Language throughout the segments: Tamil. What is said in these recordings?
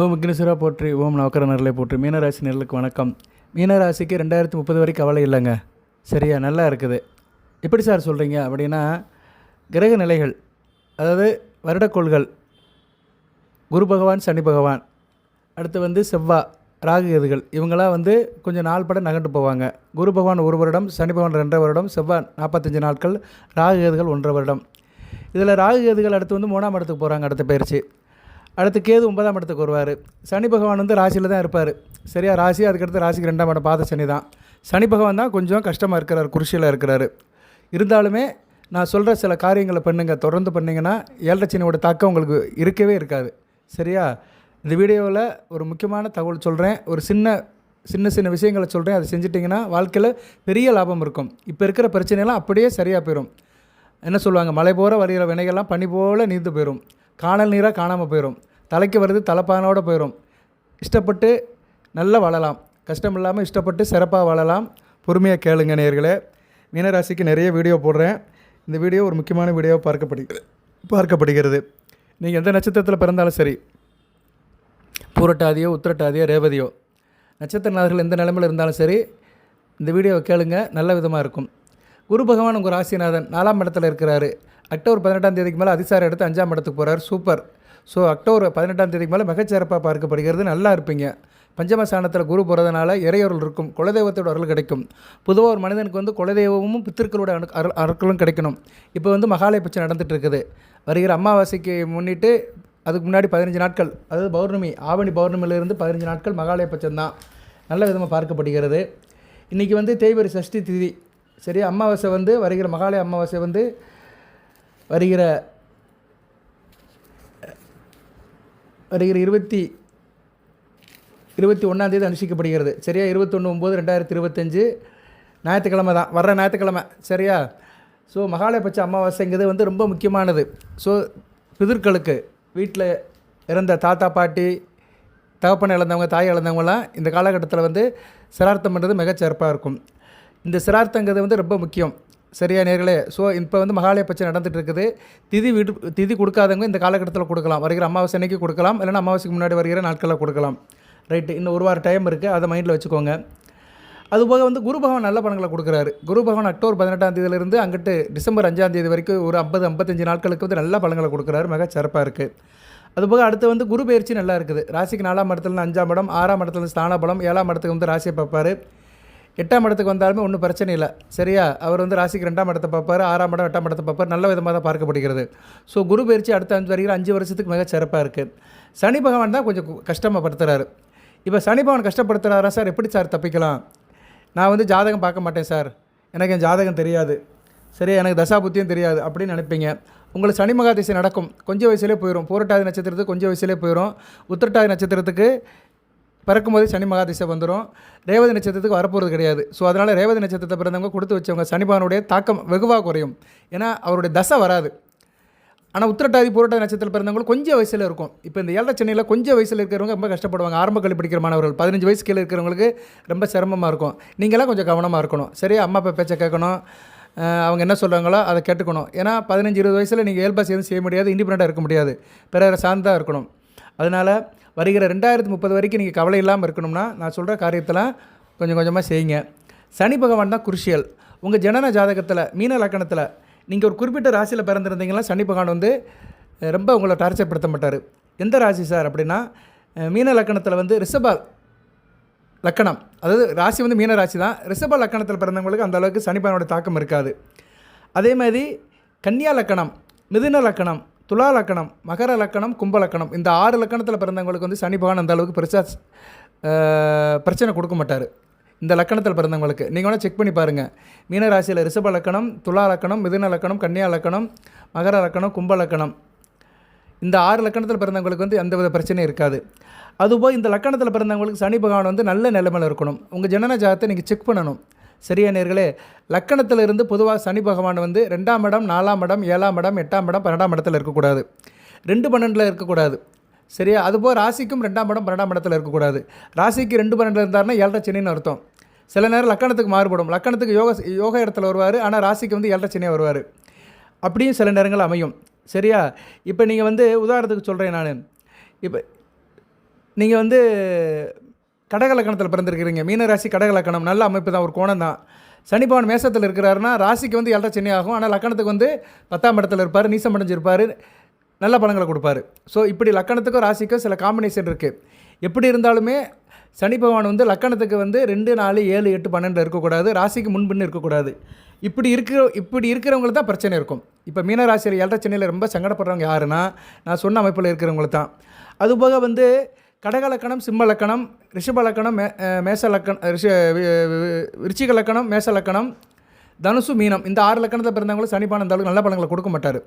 ஓம் அக்னிசுரா போற்றி ஓம் நவக்கர நரலை போற்றி. மீனராசி நேர்களுக்கு வணக்கம். மீனராசிக்கு ரெண்டாயிரத்தி முப்பது வரைக்கும் கவலை இல்லைங்க. சரியா நல்லா இருக்குது. எப்படி சார் சொல்கிறீங்க அப்படின்னா கிரக நிலைகள் அதாவது வருடக்கோள்கள் குரு பகவான் சனி பகவான் அடுத்து வந்து செவ்வாய் ராகு கேதுகள் இவங்களாம் வந்து கொஞ்சம் நாள் பட நகண்டு போவாங்க. குரு பகவான் ஒரு வருடம் சனி பகவான் ரெண்டரை வருடம் செவ்வா நாற்பத்தஞ்சு நாட்கள் ராகு கேதுகள் ஒன்றரை வருடம். இதில் ராகு கேதுகள் அடுத்து வந்து மூணாம் இடத்துக்கு போகிறாங்க அடுத்த பயிற்சி. அடுத்து கேது ஒன்பதாம் இடத்துக்கு வருவார். சனி பகவான் வந்து ராசியில் தான் இருப்பார். சரியா? ராசி அதுக்கடுத்து ராசிக்கு ரெண்டாம் இடம் பாத சனி தான். சனி பகவான் தான் கொஞ்சம் கஷ்டமாக இருக்கிறார் குருஷியில் இருக்கிறாரு. இருந்தாலுமே நான் சொல்கிற சில காரியங்களை பண்ணுங்கள் தொடர்ந்து பண்ணிங்கன்னா ஏழரை தாக்கம் உங்களுக்கு இருக்கவே இருக்காது. சரியா? இந்த வீடியோவில் ஒரு முக்கியமான தகவல் சொல்கிறேன் ஒரு சின்ன சின்ன சின்ன விஷயங்களை சொல்கிறேன் அதை செஞ்சிட்டிங்கன்னா வாழ்க்கையில் பெரிய லாபம் இருக்கும். இப்போ இருக்கிற பிரச்சனையெல்லாம் அப்படியே சரியாக போயிடும் என்ன சொல்லுவாங்க? மலை போகிற வழியில் வினைகள்லாம் பனி போல் நீந்து போயிடும் காணல் நீராக காணாமல் போயிடும் தலைக்கு வருது தலைப்பானோட போயிடும் இஷ்டப்பட்டு நல்லா வாழலாம். கஷ்டம் இல்லாமல் இஷ்டப்பட்டு சிறப்பாக வாழலாம். பொறுமையாக கேளுங்க நேர்களே மீனராசிக்கு நிறைய வீடியோ போடுறேன். இந்த வீடியோ ஒரு முக்கியமான வீடியோ பார்க்கப்படுகிறது பார்க்கப்படுகிறது. நீங்கள் எந்த நட்சத்திரத்தில் பிறந்தாலும் சரி பூரட்டாதியோ உத்திரட்டாதியோ ரேவதியோ நட்சத்திரநாதர்கள் எந்த நிலமையில் இருந்தாலும் சரி இந்த வீடியோவை கேளுங்க. நல்ல விதமாக இருக்கும். குரு பகவான் உங்கள் ராசிநாதன். நாலாம் இடத்துல இருக்கிறாரு. அக்டோபர் பதினெட்டாம் தேதிக்கு மேலே அதிசாரம் எடுத்து அஞ்சாம் இடத்துக்கு போகிறார் சூப்பர். ஸோ அக்டோபர் பதினெட்டாம் தேதிக்கு மேலே மிகச்சிறப்பாக பார்க்கப்படுகிறது. நல்லா இருப்பீங்க. பஞ்சமஸ்தானத்தில் குரு போகிறதுனால இறையொருள் இருக்கும். குலதெய்வத்தோட அருள் கிடைக்கும். பொதுவாக ஒரு மனிதனுக்கு வந்து குலதெய்வமும் பித்திருக்களோட அணு அருள் அருட்களும் கிடைக்கணும். இப்போ வந்து மகாலய பட்சம் நடந்துகிட்டு இருக்குது. வருகிற அமாவாசைக்கு முன்னிட்டு அதுக்கு முன்னாடி பதினஞ்சு நாட்கள். அதாவது பௌர்ணமி ஆவணி பௌர்ணமியிலிருந்து பதினஞ்சு நாட்கள் மகாலய பட்சம் தான் நல்ல விதமாக பார்க்கப்படுகிறது. இன்றைக்கி வந்து தேய்வரி சஷ்டி திதி. சரி அமாவாசை வந்து வருகிற மகாலய அமாவாசை வந்து வருகிற வருகிற இருபத்தி இருபத்தி ஒன்றாந்தேதி அனுஷ்டிக்கப்படுகிறது. சரியா? இருபத்தொன்று ஒம்பது ரெண்டாயிரத்தி இருபத்தஞ்சு. ஞாயிற்றுக்கிழமை தான். வர்ற ஞாயிற்றுக்கிழமை. சரியா? ஸோ மகாலயபட்ச அமாவாசைங்கிறது வந்து ரொம்ப முக்கியமானது. ஸோ பிதர்களுக்கு வீட்டில் இறந்த தாத்தா பாட்டி தகப்பனை இழந்தவங்க தாய் இழந்தவங்களாம் இந்த காலகட்டத்தில் வந்து சிரார்த்தம் பண்ணுறது மிகச்சிறப்பாக இருக்கும். இந்த சிரார்த்தங்கிறது வந்து ரொம்ப முக்கியம். சரியா நேர்களே? ஸோ இப்போ வந்து மகாலய பச்சை நடந்துட்டு இருக்குது திதி விடு திதி கொடுக்காதவங்க இந்த காலகட்டத்தில் கொடுக்கலாம். வருகிற அமாவாசை அன்னைக்கு கொடுக்கலாம். இல்லைன்னா அமாவாசைக்கு முன்னாடி வருகிற நாட்களில் கொடுக்கலாம். ரைட்டு இன்னும் ஒரு வாரம் டைம் இருக்குது அதை மைண்டில் வச்சுக்கோங்க. அதுபோக வந்து குரு பகவான் நல்ல பலன்களை கொடுக்குறாரு. குரு பகவான் அக்டோபர் பதினெட்டாம் தேதியிலிருந்து அங்கிட்டு டிசம்பர் அஞ்சாம் தேதி வரைக்கும் ஒரு ஐம்பது ஐம்பத்தஞ்சு நாட்களுக்கு வந்து நல்ல பலன்களை கொடுக்குறாரு. மிக சிறப்பாக இருக்குது அதுபோக அடுத்து வந்து குரு பயிற்சி நல்லா இருக்குது. ராசிக்கு நாலாம் இடத்துல அஞ்சாம் இடம் ஆறாம் இடத்துல ஸ்தான பலம் ஏழாம் இடத்துக்கு வந்து ராசியை பார்ப்பார். எட்டாம் இடத்துக்கு வந்தாலுமே ஒன்றும் பிரச்சனை இல்லை. சரியா? அவர் வந்து ராசிக்கு ரெண்டாம் இடத்தை பார்ப்பார் ஆறாம் இடம் எட்டாம் இடத்தை பார்ப்பார். நல்ல விதமாக தான் பார்க்கப்படுகிறது. ஸோ குரு பயிற்சி அடுத்த அஞ்சு வருகிற அஞ்சு வருஷத்துக்கு மிக சிறப்பாக இருக்குது சனி பகவான் தான் கொஞ்சம் கஷ்டமாக இப்போ சனி பகவான் கஷ்டப்படுத்துகிறாரா சார்? எப்படி சார் தப்பிக்கலாம்? நான் வந்து ஜாதகம் பார்க்க மாட்டேன் சார். எனக்கு என் ஜாதகம் தெரியாது. சரியா? எனக்கு தசா புத்தியும் தெரியாது அப்படின்னு நினைப்பீங்க. உங்களுக்கு சனி மகாதிசை நடக்கும். கொஞ்சம் வயசுலேயே போயிடும் போரட்டாதி நட்சத்திரத்துக்கு கொஞ்சம் வயசுலேயே போயிடும் உத்திரட்டாதி நட்சத்திரத்துக்கு பிறக்கும்போதே சனி மகாதிசை வந்துடும் ரேவதி நட்சத்திரத்துக்கு வரப்போகிறது கிடையாது. ஸோ அதனால் ரேவதி நட்சத்திரத்தை பிறந்தவங்க கொடுத்து வச்சவங்க சனிபகனுடைய தாக்கம் வெகுவாக குறையும். ஏன்னா அவருடைய தசை வராது. ஆனால் உத்திரட்டாதி பூரட்டாதி நட்சத்திரத்தில் பிறந்தவங்களுக்கு கொஞ்சம் வயசில் இருக்கும். இப்போ இந்த ஏழரை சென்னையில் கொஞ்சம் வயசில் இருக்கிறவங்க ரொம்ப கஷ்டப்படுவாங்க. ஆரம்ப கல்வி படிக்கிற மாணவர்கள் பதினஞ்சு வயசு கீழே இருக்கிறவங்களுக்கு ரொம்ப சிரமமாக இருக்கும். நீங்களாம் கொஞ்சம் கவனமாக இருக்கணும். சரியா அம்மா அப்பா பேச்சை கேட்கணும். அவங்க என்ன சொல்கிறாங்களோ அதை கேட்டுக்கணும். ஏன்னா பதினஞ்சு இருபது வயசில் நீங்கள் இயல்பாக எதுவும் செய்ய முடியாது இண்டிபெண்ட்டாக இருக்க முடியாது. பிறரை சார்ந்தாக இருக்கணும். அதனால் வருகிற ரெண்டாயிரத்தி முப்பது வரைக்கும் நீங்கள் கவலை இல்லாமல் இருக்கணும்னா நான் சொல்கிற காரியத்தெல்லாம் கொஞ்சம் கொஞ்சமாக செய்யுங்க. சனி பகவான் தான் குருஷியல். உங்கள் ஜனன ஜாதகத்தில் மீன லக்கணத்தில் நீங்கள் ஒரு குறிப்பிட்ட ராசியில் பிறந்திருந்தீங்கன்னா சனி பகவான் வந்து ரொம்ப உங்களை டார்ச்சர் படுத்த மாட்டார். எந்த ராசி சார் அப்படின்னா மீன லக்கணத்தில் வந்து ரிஷப லக்கணம். அதாவது ராசி வந்து மீன ராசி தான். ரிஷப லக்கணத்தில் பிறந்தவங்களுக்கு அந்த அளவுக்கு சனி தாக்கம் இருக்காது. அதே மாதிரி கன்னியா லக்கணம் மிதுன லக்கணம் துலா லக்கணம் மகர லக்கணம் கும்ப லக்கணம். இந்த ஆறு லக்கணத்தில் பிறந்தவங்களுக்கு வந்து சனி பகவான் அந்த அளவுக்கு பெருசாக பிரச்சனை கொடுக்க மாட்டார். இந்த லக்கணத்தில் பிறந்தவங்களுக்கு. நீங்கள் வேணால் செக் பண்ணி பாருங்கள் மீனராசியில் ரிஷப லக்கணம் துலா லக்கணம் மிதுன லக்கணம் கன்னியா லக்கணம் மகர லக்கணம் கும்ப லக்கணம். இந்த ஆறு லக்கணத்தில் பிறந்தவங்களுக்கு வந்து எந்தவித பிரச்சனையும் இருக்காது. அதுபோல் இந்த லக்கணத்தில் பிறந்தவங்களுக்கு சனி பகவான் வந்து நல்ல நிலைமையில் இருக்கணும். உங்கள் ஜனன ஜாதத்தை நீங்கள் செக் பண்ணணும். சரியா நேர்களே லக்கணத்தில் இருந்து பொதுவாக சனி பகவான் வந்து ரெண்டாம் இடம் நாலாம் இடம் ஏழாம் இடம் எட்டாம் இடம் பன்னெண்டாம் இடத்துல இருக்கக்கூடாது. ரெண்டு பன்னெண்டில் இருக்கக்கூடாது. சரியா? அதுபோல் ராசிக்கும் ரெண்டாம் இடம் பன்னெண்டாம் இடத்துல இருக்கக்கூடாது. ராசிக்கு ரெண்டு பன்னெண்டில் இருந்தாருன்னா ஏழரை சனின்னு அர்த்தம். சில நேரம் லக்கணத்துக்கு மாறுபடும். லக்கணத்துக்கு யோக யோக இடத்துல வருவார் ஆனால் ராசிக்கு வந்து ஏழரை சனியாக வருவார். அப்படியும் சில நேரங்கள் அமையும். சரியா? இப்போ நீங்கள் வந்து உதாரணத்துக்கு சொல்கிறேன் நான். இப்போ நீங்கள் வந்து கடகலக்கணத்தில் பிறந்திருக்கிறீங்க. மீனராசி கடகலக்கணம். நல்ல அமைப்பு தான் ஒரு கோணம் தான். சனிபவன் மேசத்தில் இருக்கிறாருன்னா ராசிக்கு வந்து ஏழரை சென்னை ஆகும். ஆனால் லக்கணத்துக்கு வந்து பத்தாம் இடத்துல இருப்பார் நீசம் அடைஞ்சிருப்பார் நல்ல பலன்களை கொடுப்பாரு. ஸோ இப்படி லக்கணத்துக்கும் ராசிக்கும் சில காம்பினேஷன் இருக்குது எப்படி இருந்தாலுமே சனி பகவான் வந்து லக்கணத்துக்கு வந்து ரெண்டு நாலு ஏழு எட்டு பன்னெண்டு இருக்கக்கூடாது. ராசிக்கு முன்பின்னு இருக்கக்கூடாது. இப்படி இருக்கிற இப்படி இருக்கிறவங்களுக்கு தான் பிரச்சனை இருக்கும். இப்போ மீனராசியில் ஏழரை சென்னையில் ரொம்ப சங்கடப்படுறவங்க யாருன்னா நான் சொன்ன அமைப்பில் இருக்கிறவங்களுக்கு தான். அதுபோக வந்து கடகலக்கணம் சிம்மலக்கணம் ரிஷபலக்கணம் மே மேசலக்கணம் மேச லக்கணம் ரிஷ வி- வி- விருச்சிக லக்கணம் மேச லக்கணம் தனுசு மீனம். இந்த ஆறு லக்கணத்தில் பிறந்தவங்களும் சனிப்பான அந்த அளவுக்கு நல்ல பழங்களை கொடுக்க மாட்டார்.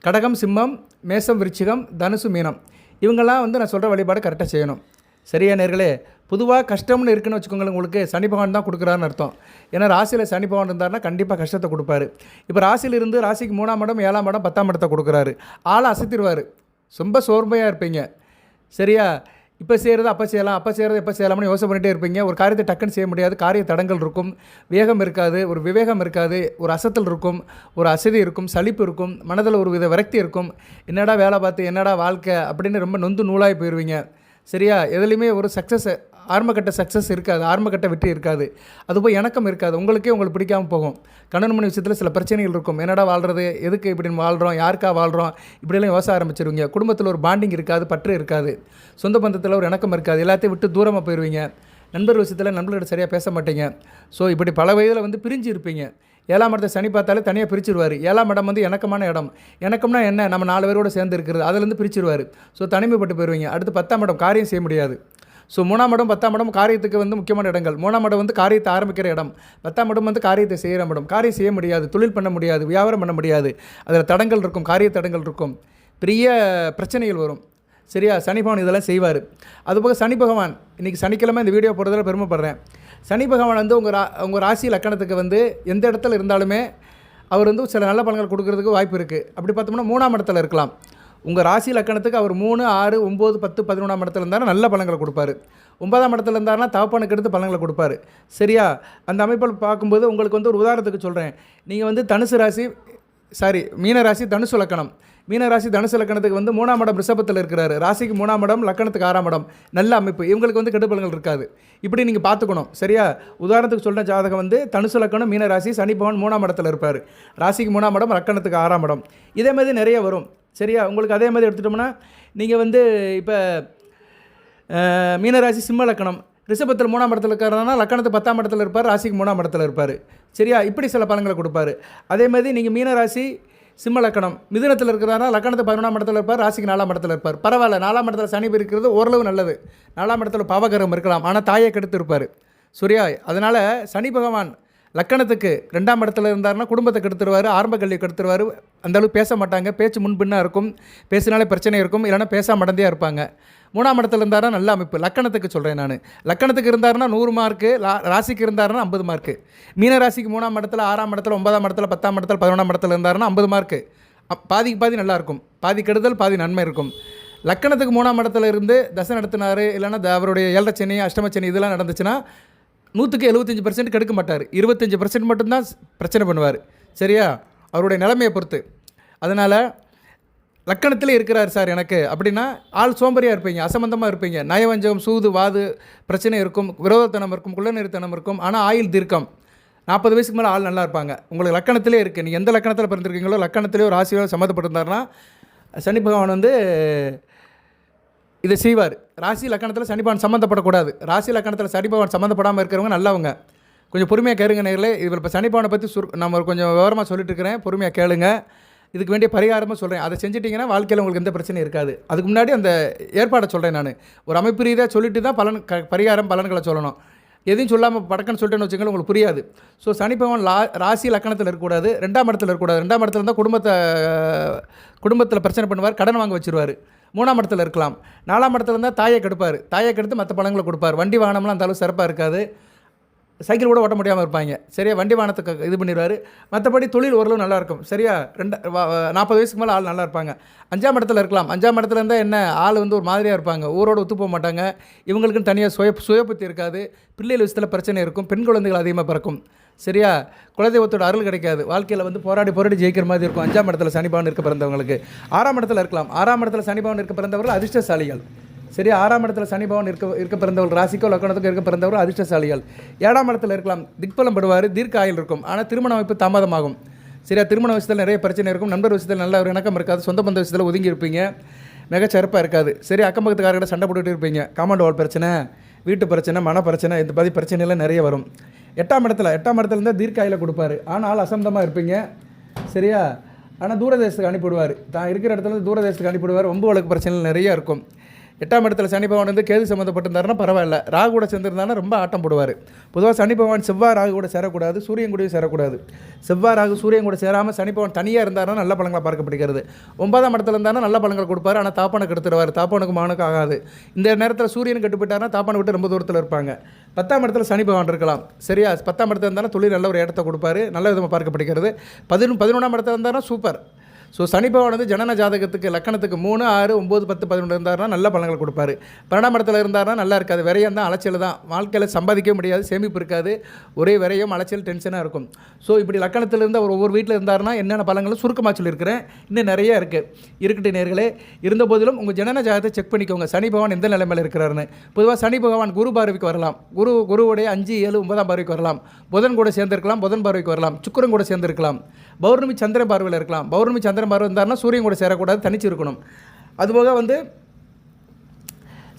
கடகம் சிம்மம் மேசம் விருச்சிகம் தனுசு மீனம். இவங்கெல்லாம் வந்து நான் சொல்கிற வழிபாடு கரெக்டாக செய்யணும். சரியா நேர்களே? பொதுவாக கஷ்டம்னு இருக்குன்னு வச்சுக்கோங்களேன் உங்களுக்கு சனி பகவான் தான் கொடுக்குறாருன்னு அர்த்தம். ஏன்னா ராசியில் சனி பகவான் இருந்தாருன்னா கண்டிப்பாக கஷ்டத்தை கொடுப்பாரு. இப்போ ராசியில் இருந்து ராசிக்கு மூணாம் இடம் ஏழாம் இடம் பத்தாம் இடத்தை கொடுக்குறாரு. ஆளை அசத்திடுவார். ரொம்ப சோர்மையாக இருப்பீங்க. சரியா? இப்போ செய்கிறது அப்போ செய்யலாம் அப்போ செய்கிறது எப்போ செய்யலாம்னு யோசனை பண்ணிகிட்டே இருப்பீங்க. ஒரு காரியத்தை டக்குன்னு செய்ய முடியாது. காரிய தடங்கள் இருக்கும். வேகம் இருக்காது. ஒரு விவேகம் இருக்காது. ஒரு அசத்தல் இருக்கும். ஒரு அசதி இருக்கும். சலிப்பு இருக்கும். மனதில் ஒரு வித விரக்தி இருக்கும். என்னடா வேலை பார்த்து என்னடா வாழ்க்கை அப்படின்னு ரொம்ப நொந்து நூலாகி போயிடுவீங்க சரியா? எதுலேயுமே ஒரு சக்ஸஸ் ஆரம்பக்கட்ட சக்ஸஸ் இருக்காது ஆரம்பக்கட்ட வெற்றி இருக்காது. அது போய் இணக்கம் இருக்காது. உங்களுக்கே உங்களுக்கு பிடிக்காம போகும். கணவன் மணி விஷயத்தில் சில பிரச்சனைகள் இருக்கும். என்னடா வாழ்கிறது எதுக்கு இப்படி வாழ்கிறோம் யாருக்கா வாழ்கிறோம் இப்படியெல்லாம் யோசனை ஆரம்பிச்சிருவீங்க. குடும்பத்தில் ஒரு பாண்டிங் இருக்காது பற்று இருக்காது. சொந்த பந்தத்தில் ஒரு இணக்கம் இருக்காது. எல்லாத்தையும் விட்டு தூரமாக போயிடுவீங்க நண்பர் விஷயத்தில் நண்பர்கிட்ட சரியாக பேச மாட்டீங்க. ஸோ இப்படி பல வயதில் வந்து பிரிஞ்சு இருப்பீங்க. ஏழாம் இடத்தை சனி பார்த்தாலே தனியாக பிரிச்சிருவார். ஏழாம் இடம் வந்து இணக்கமான இடம். இணக்கம்னா என்ன? நம்ம நாலு பேரோட சேர்ந்து இருக்கிறது. அதுலேருந்து பிரிச்சிருவார். ஸோ தனிமைப்பட்டு போயிடுவீங்க அடுத்து பத்தாம் இடம் காரியம் செய்ய முடியாது. ஸோ மூணாம் இடம் பத்தாம் இடம் காரியத்துக்கு வந்து முக்கியமான இடங்கள். மூணாம் இடம் வந்து காரியத்தை ஆரம்பிக்கிற இடம். பத்தாம் இடம் வந்து காரியத்தை செய்கிற இடம். காரியம் செய்ய முடியாது தொழில் பண்ண முடியாது வியாபாரம் பண்ண முடியாது. அதில் தடங்கள் இருக்கும் காரிய தடங்கள் இருக்கும். பெரிய பிரச்சனைகள் வரும். சரியா? சனி பகவான் இதெல்லாம் செய்வார். அதுபோக சனி பகவான் இன்றைக்கி சனிக்கிழமை இந்த வீடியோ போடுறதில் பெருமைப்படுறேன். சனி பகவான் வந்து உங்கள் ரா உங்கள் ராசி லக்கணத்துக்கு வந்து எந்த இடத்துல இருந்தாலுமே அவர் வந்து சில நல்ல பலன்கள் கொடுக்கறதுக்கு வாய்ப்பு இருக்குது அப்படி பார்த்தோம்னா மூணாம் இடத்துல இருக்கலாம். உங்கள் ராசி லக்கணத்துக்கு அவர் மூணு ஆறு ஒம்பது பத்து பதினொன்றாம் இடத்துல இருந்தாலும் நல்ல பலன்களை கொடுப்பாரு. ஒன்பதாம் இடத்துல இருந்தாருன்னா தவப்பானுக்கு எடுத்து பலன்களை கொடுப்பாரு. சரியா? அந்த அமைப்பில் பார்க்கும்போது உங்களுக்கு வந்து ஒரு உதாரணத்துக்கு சொல்கிறேன் நீங்கள் வந்து தனுசு ராசி சாரி மீன ராசி தனுசு லக்கணம். மீன ராசி தனுசு லக்கணத்துக்கு வந்து மூணாம் இடம் ரிஷபத்தில் இருக்கிறாரு. ராசிக்கு மூணாம் இடம் லக்கணத்துக்கு ஆறாம் இடம். நல்ல அமைப்பு. இவங்களுக்கு வந்து கெடுபலங்கள் இருக்காது. இப்படி நீங்கள் பார்த்துக்கணும். சரியா? உதாரணத்துக்கு சொல்கிற ஜாதகம் வந்து தனுசு லக்கணம் மீன ராசி சனி பவன் மூணாம் இடத்துல இருப்பார். ராசிக்கு மூணாம் இடம் லக்கணத்துக்கு ஆறாம் இடம். இதே மாதிரி நிறைய வரும். சரியா? உங்களுக்கு அதே மாதிரி எடுத்துட்டோம்னா நீங்கள் வந்து இப்போ மீனராசி சிம்ம லக்கணம். ரிஷபத்தில் மூணாம் இடத்துல இருக்காருன்னா லக்கணத்து பத்தாம் இடத்துல இருப்பார் ராசிக்கு மூணாம் இடத்துல இருப்பார். சரியா? இப்படி சில பலன்களை கொடுப்பாரு. அதே மாதிரி நீங்கள் மீனராசி சிம்ம லக்கணம் மிதுனத்தில் இருக்கிறாரா லக்கணத்து பதினொன்றாம் இடத்துல இருப்பார் ராசிக்கு நாலாம் இடத்துல இருப்பார். பரவாயில்ல நாலாம் இடத்துல சனி இருக்கிறது ஓரளவு நல்லது. நாலாம் இடத்துல பாவகரம் இருக்கலாம் ஆனால் தாயை கெடுத்து இருப்பார். சரியா? அதனால் சனி பகவான் லக்கணத்துக்கு ரெண்டாம் இடத்துல இருந்தாருன்னா குடும்பத்தை கெடுத்துருவார் ஆரம்ப கல்வி கெடுத்துருவார். அந்தளவுக்கு பேச மாட்டாங்க. பேச்சு முன்பின்னாக இருக்கும். பேசினாலே பிரச்சனை இருக்கும். இல்லைன்னா பேச மடந்தையாக இருப்பாங்க. மூணாம் இடத்துல இருந்தாருன்னா நல்ல அமைப்பு. லக்கணத்துக்கு சொல்கிறேன் நான். லக்கணத்துக்கு இருந்தாருன்னா நூறு மார்க்கு லா ராசிக்கு இருந்தாருன்னா ஐம்பது மார்க்கு. மீன ராசிக்கு மூணாம் இடத்துல ஆறாம் இடத்துல ஒன்பதாம் இடத்துல பத்தாம் இடத்துல பதினொன்றாம் இடத்துல இருந்தாருன்னா ஐம்பது மார்க்கு. அப்- பாதிக்கு பாதி நல்லாயிருக்கும் பாதி கெடுதல் பாதி நன்மை இருக்கும். லக்கணத்துக்கு மூணாம் இடத்துல இருந்து தசை நடத்தினார். இல்லைன்னா த- அவருடைய ஏழரை சனி அஷ்டம சனி இதெல்லாம் நடந்துச்சுன்னா நூற்றுக்கு எழுபத்தஞ்சி பர்சன்ட் கெடுக்க மாட்டார். இருபத்தஞ்சி பர்சன்ட் மட்டும்தான் பிரச்சனை பண்ணுவார். சரியா? அவருடைய நிலைமையை பொறுத்து. அதனால் லக்கணத்தில் இருக்கிறார் சார் எனக்கு. அப்படின்னா ஆள் சோம்பரியாக இருப்பீங்க அசம்பந்தமாக இருப்பீங்க. நயவஞ்சகம் சூது வாது பிரச்சனை இருக்கும் விரோதத்தனம் இருக்கும் குள்ளநெறித்தனம் இருக்கும். ஆனால் ஆயுள் தீர்க்கம். நாற்பது வயசுக்கு மேலே ஆள் நல்லா இருப்பாங்க. உங்களுக்கு லக்கணத்திலே இருக்குது நீங்கள் எந்த லக்கணத்தில் பிறந்திருக்கீங்களோ லக்கணத்திலே ஒரு ஆசிரியர் சம்மந்தப்பட்டிருந்தாருன்னா சனி பகவான் வந்து இதை செய்வார். ராசி லக்கணத்தில் சனிபவன் சம்மந்தப்படக்கூடாது ராசி லக்கணத்தில் சனிபவன் சம்மந்தப்படாமல் இருக்கிறவங்க நல்லவங்க. கொஞ்சம் பொறுமையாக கேளுங்க நேரில். இதில் இப்போ சனிபவனை பற்றி சுரு நம்ம கொஞ்சம் விவரமாக சொல்லிட்டு இருக்கிறேன். பொறுமையாக கேளுங்க. இதுக்கு வேண்டிய பரிகாரமாக சொல்கிறேன் அதை செஞ்சிட்டிங்கன்னா வாழ்க்கையில் உங்களுக்கு எந்த பிரச்சனையும் இருக்காது. அதுக்கு முன்னாடி அந்த ஏற்பாடை சொல்கிறேன் நான். ஒரு அமைப்பு ரீதியாக சொல்லிட்டு தான் பலன் க பரிகாரம் பலன்களை சொல்லணும். எதையும் சொல்லாமல் படக்கன்னு சொல்லிட்டேன்னு வச்சுக்கோங்களேன் உங்களுக்கு புரியாது. ஸோ சனிப்பவன் லா ராசி லக்கணத்தில் இருக்கக்கூடாது. ரெண்டாம் இடத்துல இருக்கக்கூடாது. ரெண்டாம் இடத்துல இருந்தால் குடும்பத்தை குடும்பத்தில் பிரச்சனை பண்ணுவார். கடன் வாங்க வச்சுருவார். மூணாம் இடத்துல இருக்கலாம். நாலாம் இடத்துல இருந்தால் தாயை கெடுப்பார். தாயை கெடுத்து மற்ற பழங்களை கொடுப்பார். வண்டி வாகனம்லாம் அந்த அளவு சிறப்பாக இருக்காது. சைக்கிள் கூட ஓட்ட முடியாமல் இருப்பாங்க. சரியா? வண்டி வாகனத்துக்கு இது பண்ணிடுவார். மற்றபடி தொழில் ஓரளவு நல்லா இருக்கும். சரியா? ரெண்டு நாற்பது வயசுக்கு மேலே ஆள் நல்லா இருப்பாங்க. அஞ்சாம் இடத்துல இருக்கலாம். அஞ்சாம் இடத்துல இருந்தால் என்ன? ஆள் வந்து ஒரு மாதிரியாக இருப்பாங்க. ஊரோட ஒத்து போக மாட்டாங்க. இவங்களுக்குன்னு தனியாக சுய சுயபுத்தி இருக்காது. பிள்ளைகள் விஷயத்தில் பிரச்சனை இருக்கும். பெண் குழந்தைகள் அதிகமாக பிறக்கும். சரியா? குலதெய்வத்தோட அருள் கிடைக்காது. வாழ்க்கையில் வந்து போராடி போராடி ஜெயிக்கிற மாதிரி இருக்கும். அஞ்சாம் இடத்துல சனிபவன் இருக்க பிறந்தவங்களுக்கு. ஆறாம் இடத்துல இருக்கலாம். ஆறாம் இடத்துல சனிபவன் இருக்க பிறந்தவர்கள் அதிர்ஷ்டசாலிகள். சரி ஆறாம் இடத்துல சனி இருக்க இருக்க பிறந்தவர்கள் ராசிக்கோ லக்கணத்துக்கோ இருக்க பிறந்தவர்கள் அதிர்ஷ்டசாலிகள். ஏழாம் இடத்துல இருக்கலாம். திக்பலம் படுவார் தீர்க்க ஆயுள் இருக்கும். ஆனால் திருமண அமைப்பு தாமதமாகும். சரியா? திருமண விஷயத்தில் நிறைய பிரச்சனை இருக்கும். நண்பர் விஷயத்தில் நல்ல ஒரு இணக்கம் இருக்காது. சொந்த பந்த விஷயத்தில் ஒதுங்கி இருப்பீங்க. மிகச்சிறப்பாக இருக்காது. சரி அக்கம் பக்கத்துக்காரர்கிட்ட சண்டை போட்டுகிட்டு இருப்பீங்க. காம்பவுண்ட் வால் பிரச்சனை வீட்டு பிரச்சனை மன பிரச்சனை இந்த மாதிரி பிரச்சனைலாம் நிறைய வரும். எட்டாம் இடத்துல எட்டாம் இடத்துல இருந்தால் தீர்க்காயில கொடுப்பாரு. ஆனால் அசந்தமாக இருப்பீங்க. சரியா? ஆனால் தூரதேசத்துக்கு அனுப்பிவிடுவார். தான் இருக்கிற இடத்துல தூரதேசத்துக்கு அனுப்பிவிடுவார். ஒம்பு வழக்கு பிரச்சனை நிறையா இருக்கும். எட்டாம் இடத்துல சனி பகவான் வந்து கேது சம்மந்தப்பட்டிருந்தாருன்னா பரவாயில்ல. ராகு கூட சேர்ந்துருந்தாருன்னா ரொம்ப ஆட்டம் போடுவார். பொதுவாக சனி பகவான் செவ்வாய் ராகு கூட சேரக்கூடாது சூரியன் கூடயும் சேரக்கூடாது. செவ்வாய் ராகு சூரியன் கூட சேராமல் சனி பகவான் தனியாக இருந்தாருன்னா நல்ல பழங்களாக பார்க்கப்படுகிறது ஒன்பதாம் இடத்துல இருந்தாருன்னா நல்ல பழங்கள் கொடுப்பாரு ஆனால் தாப்பானுக்கு கெடுத்துருவார் தாப்பானுக்கு மானுக்கு ஆகாது. இந்த நேரத்தில் சூரியன் கெட்டு போயிட்டாருன்னா தாப்பானை விட்டு ரொம்ப தூரத்தில் இருப்பாங்க. பத்தாம் இடத்துல சனி பகவான் இருக்கலாம். சரியா? பத்தாம் இடத்துல இருந்தாலும் தொழில் நல்ல ஒரு இடத்த கொடுப்பாரு நல்ல விதமாக பார்க்கப்படுகிறது பதினொன்று பதினொன்றாம் இடத்துல இருந்தாருன்னா சூப்பர். ஸோ சனி பகவான் வந்து ஜனன ஜாதகத்துக்கு லக்கணத்துக்கு மூணு ஆறு ஒம்பது பத்து பதினொன்று இருந்தாருன்னா நல்ல பலன்கள் கொடுப்பாரு. பன்னெண்டாம் இடத்துல இருந்தாருன்னா நல்லா இருக்காது. விரையம் தான் அலைச்சல் தான். வாழ்க்கையில் சம்பாதிக்க முடியாது சேமிப்பு இருக்காது. ஒரே விரையும் அலைச்சல் டென்ஷனாக இருக்கும். ஸோ இப்படி லக்கணத்தில் இருந்து அவர் ஒவ்வொரு வீட்டில் இருந்தாருன்னா என்னென்ன பலங்களும் சுருக்கமாக சொல்லியிருக்கிறேன். இன்னும் நிறைய இருக்குது இருக்கட்டும் நேர்களே இருந்த போதிலும் உங்கள் ஜனன ஜாதகத்தை செக் பண்ணிக்கோங்க. சனி பகவான் எந்த நிலைமையில் இருக்கிறாருன்னு. பொதுவாக சனி பகவான் குரு பார்வைக்கு வரலாம். குரு குருவுடைய அஞ்சு ஏழு ஒன்பதாம் பார்வைக்கு வரலாம். புதன் கூட சேர்ந்திருக்கலாம் புதன் பார்வைக்கு வரலாம். சுக்கரன் கூட சேர்ந்திருக்கலாம். பௌர்ணமி சந்திர பார்வையில் இருக்கலாம். பௌர்ணமி சந்திரன் பார்வை இருந்தார்னா சூரியன் கூட சேரக்கூடாது தனிச்சு இருக்கணும் அதுபோக வந்து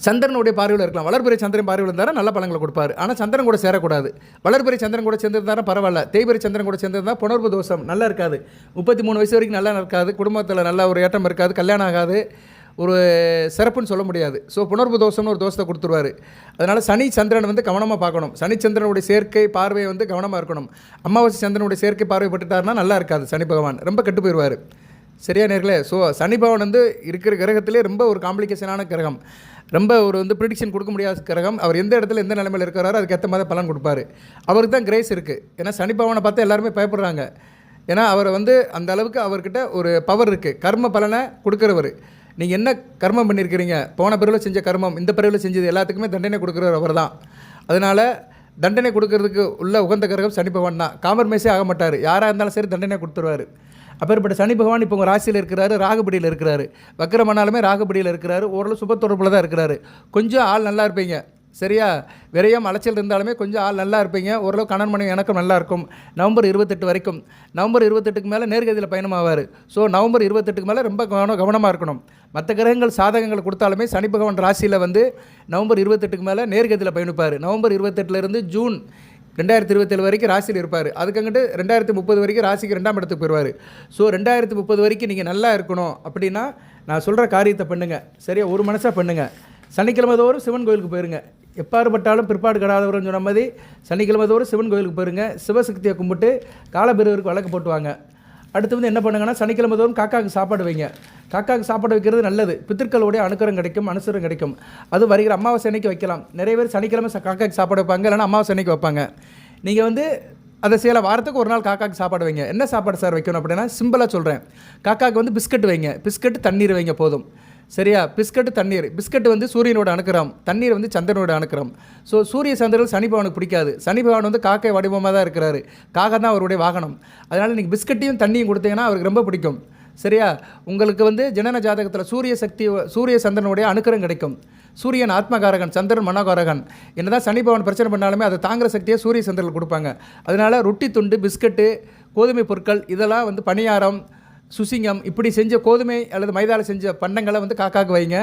சந்திரனுடைய பார்வையில் இருக்கலாம். வளர்பிறை சந்திரன் பார்வையில் இருந்தாலும் நல்ல பழங்களை கொடுப்பார். ஆனால் சந்திரன் கூட சேரக்கூடாது. வளர்பிறை சந்திரன் கூட சேர்ந்திருந்தாலும் பரவாயில்ல. தேய்பிறை சந்திரன் கூட சேர்ந்திருந்தா புணர்வு தோஷம் நல்லா இருக்காது. முப்பத்தி மூணு வயசு வரைக்கும் நல்லா இருக்காது. குடும்பத்தில் நல்ல ஒரு ஏற்றம் இருக்காது. கல்யாணம் ஆகாது. ஒரு சிறப்புன்னு சொல்ல முடியாது. ஸோ புணர்வு தோஷம்னு ஒரு தோஷத்தை கொடுத்துருவாரு. அதனால் சனி சந்திரன் வந்து கவனமாக பார்க்கணும். சனி சந்திரனுடைய சேர்க்கை பார்வை வந்து கவனமாக இருக்கணும். அமாவாசை சந்திரனுடைய சேர்க்கை பார்வை பட்டுட்டாருன்னா நல்லா இருக்காது சனி பகவான். ரொம்ப கெட்டு போயிடுவார் சரியா நேர்களே? ஸோ சனி பகவான் வந்து இருக்கிற கிரகத்திலே ரொம்ப ஒரு காம்ப்ளிகேஷனான கிரகம். ரொம்ப ஒரு வந்து ப்ரிடிக்ஷன் கொடுக்க முடியாத கிரகம். அவர் எந்த இடத்துல எந்த நிலைமையில் இருக்கிறாரோ அதுக்கேற்ற மாதிரி பலன் கொடுப்பாரு. அவருக்கு தான் கிரேஸ் இருக்குது ஏன்னா சனி பகவானை பார்த்து எல்லாருமே பயப்படுறாங்க. ஏன்னா அவர் வந்து அந்த அளவுக்கு அவர்கிட்ட ஒரு பவர் இருக்குது கர்ம பலனை கொடுக்குறவர். நீங்கள் என்ன கர்மம் பண்ணியிருக்கிறீங்க போன பிறவில் செஞ்ச கர்மம் இந்த பிறவில் செஞ்சது எல்லாத்துக்குமே தண்டனை கொடுக்குறவர் அவர் தான் அதனால் தண்டனை கொடுக்கறதுக்கு உள்ள உகந்த கிரகம் சனி பகவான் தான். காம்ப்ரமைஸே ஆக மாட்டார். யாராக இருந்தாலும் சரி தண்டனை கொடுத்துருவார். அப்பேற்பட்ட சனி பகவான் இப்போ உங்கள் ராசியில் இருக்கிறாரு ராகுபடியில் இருக்கிறாரு. வக்கரமானாலுமே ராகுபடியில் இருக்கிறாரு. ஓரளவு சுப தொடர்பில் தான் இருக்கிறாரு. கொஞ்சம் ஆள் நல்லா இருப்பீங்க. சரியா? விரயம் அலைச்சல் இருந்தாலுமே கொஞ்சம் ஆள் நல்லா இருப்பீங்க. ஓரளவு கணன் மனைவி எனக்கும் நல்லா இருக்கும். நவம்பர் இருபத்தெட்டு வரைக்கும். நவம்பர் இருபத்தெட்டுக்கு மேலே நேர்கதியில் பயணமாவார். ஸோ நவம்பர் இருபத்தெட்டுக்கு மேலே ரொம்ப கவனம் கவனமாக இருக்கணும். மற்ற கிரகங்கள் சாதகங்கள் கொடுத்தாலுமே சனி பகவான் ராசியில் வந்து நவம்பர் இருபத்தெட்டுக்கு மேலே நேர்கதியில் பயணிப்பார். நவம்பர் இருபத்தெட்டுலேருந்து ஜூன் ரெண்டாயிரத்தி இருபத்தேழு வரைக்கும் ராசியில் இருப்பார். அதுக்கங்கிட்டு ரெண்டாயிரத்தி முப்பது வரைக்கும் ராசிக்கு ரெண்டாம் இடத்துக்கு போயிடுவார் ஸோ ரெண்டாயிரத்தி முப்பது வரைக்கும் நீங்கள் நல்லா இருக்கணும் அப்படின்னா நான் சொல்கிற காரியத்தை பண்ணுங்கள் சரியா? ஒரு மனசாக பண்ணுங்கள் சனிக்கிழமை தோறும் சிவன் கோயிலுக்கு போயிருங்க. எப்பாறுபட்டாலும் பிற்பாடு கடாதவர்னு சொன்ன மாதிரி சனிக்கிழமை தோறும் சிவன் கோயிலுக்கு போயிருங்க. சிவசக்தியை கும்பிட்டு காலபெருவருக்கு வழக்கு போட்டுவாங்க. அடுத்து வந்து என்ன பண்ணுங்கன்னா சனிக்கிழமை தோறும் காக்காவுக்கு சாப்பாடு வைங்க. காக்காவுக்கு சாப்பாடு வைக்கிறது நல்லது. பித்திருக்களுடைய அனுக்கரம் கிடைக்கும் அனுசரம் கிடைக்கும். அது வருகிற அமாவாசை அன்னைக்கு வைக்கலாம். நிறைய பேர் சனிக்கிழமை காக்காவுக்கு சாப்பாடு வைப்பாங்க இல்லைன்னா அமாவாசை அன்னைக்கு வைப்பாங்க. நீங்கள் வந்து அதை சில வாரத்துக்கு ஒரு நாள் காக்காவுக்கு சாப்பாடு வைங்க. என்ன சாப்பாடு சார் வைக்கணும் அப்படின்னா சிம்பிளாக சொல்கிறேன் காக்காவுக்கு வந்து பிஸ்கட் வைங்க. பிஸ்கட் தண்ணீர் வைங்க போதும். சரியா? பிஸ்கட் தண்ணீர். பிஸ்கட் வந்து சூரியனோட அணுக்கிறோம் தண்ணீர் வந்து சந்திரனோட அணுக்கிறோம் ஸோ சூரிய சந்திரன் சனி பகவானுக்கு பிடிக்காது. சனி பகவான் வந்து காக்கை வடிவமாக தான் இருக்கிறாரு. காக்கா தான் அவருடைய வாகனம். அதனால் நீங்கள் பிஸ்கட்டையும் தண்ணியும் கொடுத்தீங்கன்னா அவருக்கு ரொம்ப பிடிக்கும். சரியா? உங்களுக்கு வந்து ஜனன ஜாதகத்தில் சூரிய சக்தி சூரிய சந்திரனுடைய அனுக்கிரம் கிடைக்கும். சூரியன் ஆத்மகாரகன் சந்திரன் மனோகாரகன். என்னதான் சனி பவன் பிரச்சனை பண்ணாலுமே அதை தாங்குற சக்தியை சூரிய சந்திரன் கொடுப்பாங்க. அதனால் ரொட்டி துண்டு பிஸ்கட்டு கோதுமை பொருட்கள் இதெல்லாம் வந்து பணியாரம் சுசிங்கம் இப்படி செஞ்ச கோதுமை அல்லது மைதாவில் செஞ்ச பண்டங்களை வந்து காக்காக்கு வைங்க.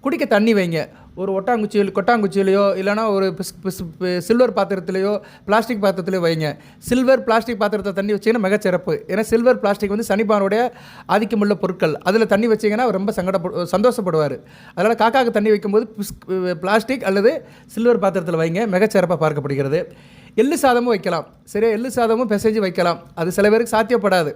குடிக்க தண்ணி வைங்க. ஒரு ஒட்டாங்குச்சியில் கொட்டாங்குச்சியிலையோ இல்லைனா ஒரு சில்வர் பாத்திரத்திலையோ பிளாஸ்டிக் பாத்திரத்திலையோ வைங்க. சில்வர் பிளாஸ்டிக் பாத்திரத்தை தண்ணி வச்சிங்கன்னா மிகச்சிறப்பு. ஏன்னா சில்வர் பிளாஸ்டிக் வந்து சனிபானுடைய ஆதிக்கமுள்ள பொருட்கள். அதில் தண்ணி வச்சிங்கன்னா ரொம்ப சங்கடப்படு சந்தோஷப்படுவார். அதனால் காக்காக்கு தண்ணி வைக்கும்போது பிஸ் பிளாஸ்டிக் அல்லது சில்வர் பாத்திரத்தில் வைங்க. மிகச்சிறப்பாக பார்க்கப்படுகிறது. எள்ளு சாதமும் வைக்கலாம். சரியா? எள்ளு சாதமும் பிசைஞ்சு வைக்கலாம். அது சில பேருக்கு சாத்தியப்படாது.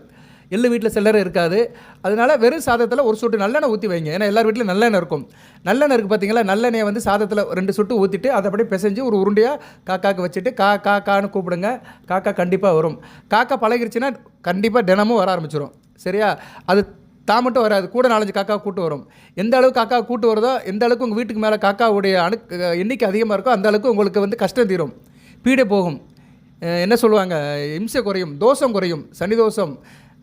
எள்ளு வீட்டில் சில்லறை இருக்காது. அதனால வெறும் சாதத்தில் ஒரு சொட்டு நல்லெண்ணெய் ஊற்றி வைங்க. ஏன்னா எல்லார் வீட்டிலும் நல்லெண்ணெய் இருக்கும். நல்லெண்ணெய் இருக்குது பார்த்தீங்களா நல்லெண்ணெயை வந்து சாதத்தில் ரெண்டு சொட்டு ஊற்றிட்டு அதை அப்படியே பிசைஞ்சு ஒரு உருண்டையாக காக்காக்கு வச்சுட்டு கா கா கான்னு கூப்பிடுங்க. காக்கா கண்டிப்பாக வரும். காக்கா பழகிருச்சுன்னா கண்டிப்பாக தினமும் வர ஆரம்பிச்சிடும் சரியா? அது தான் மட்டும் வராது. கூட நாலஞ்சு காக்கா கூட்டு வரும். எந்த அளவுக்கு காக்கா கூட்டு வருதோ எந்த அளவுக்கு உங்கள் வீட்டுக்கு மேலே காக்காவுடைய அணு எண்ணிக்கை அதிகமாக இருக்கோ அந்த அளவுக்கு உங்களுக்கு வந்து கஷ்டம் தீரும். பீடை போகும். என்ன சொல்லுவாங்க? இம்சை குறையும் தோஷம் குறையும் சனி தோஷம்.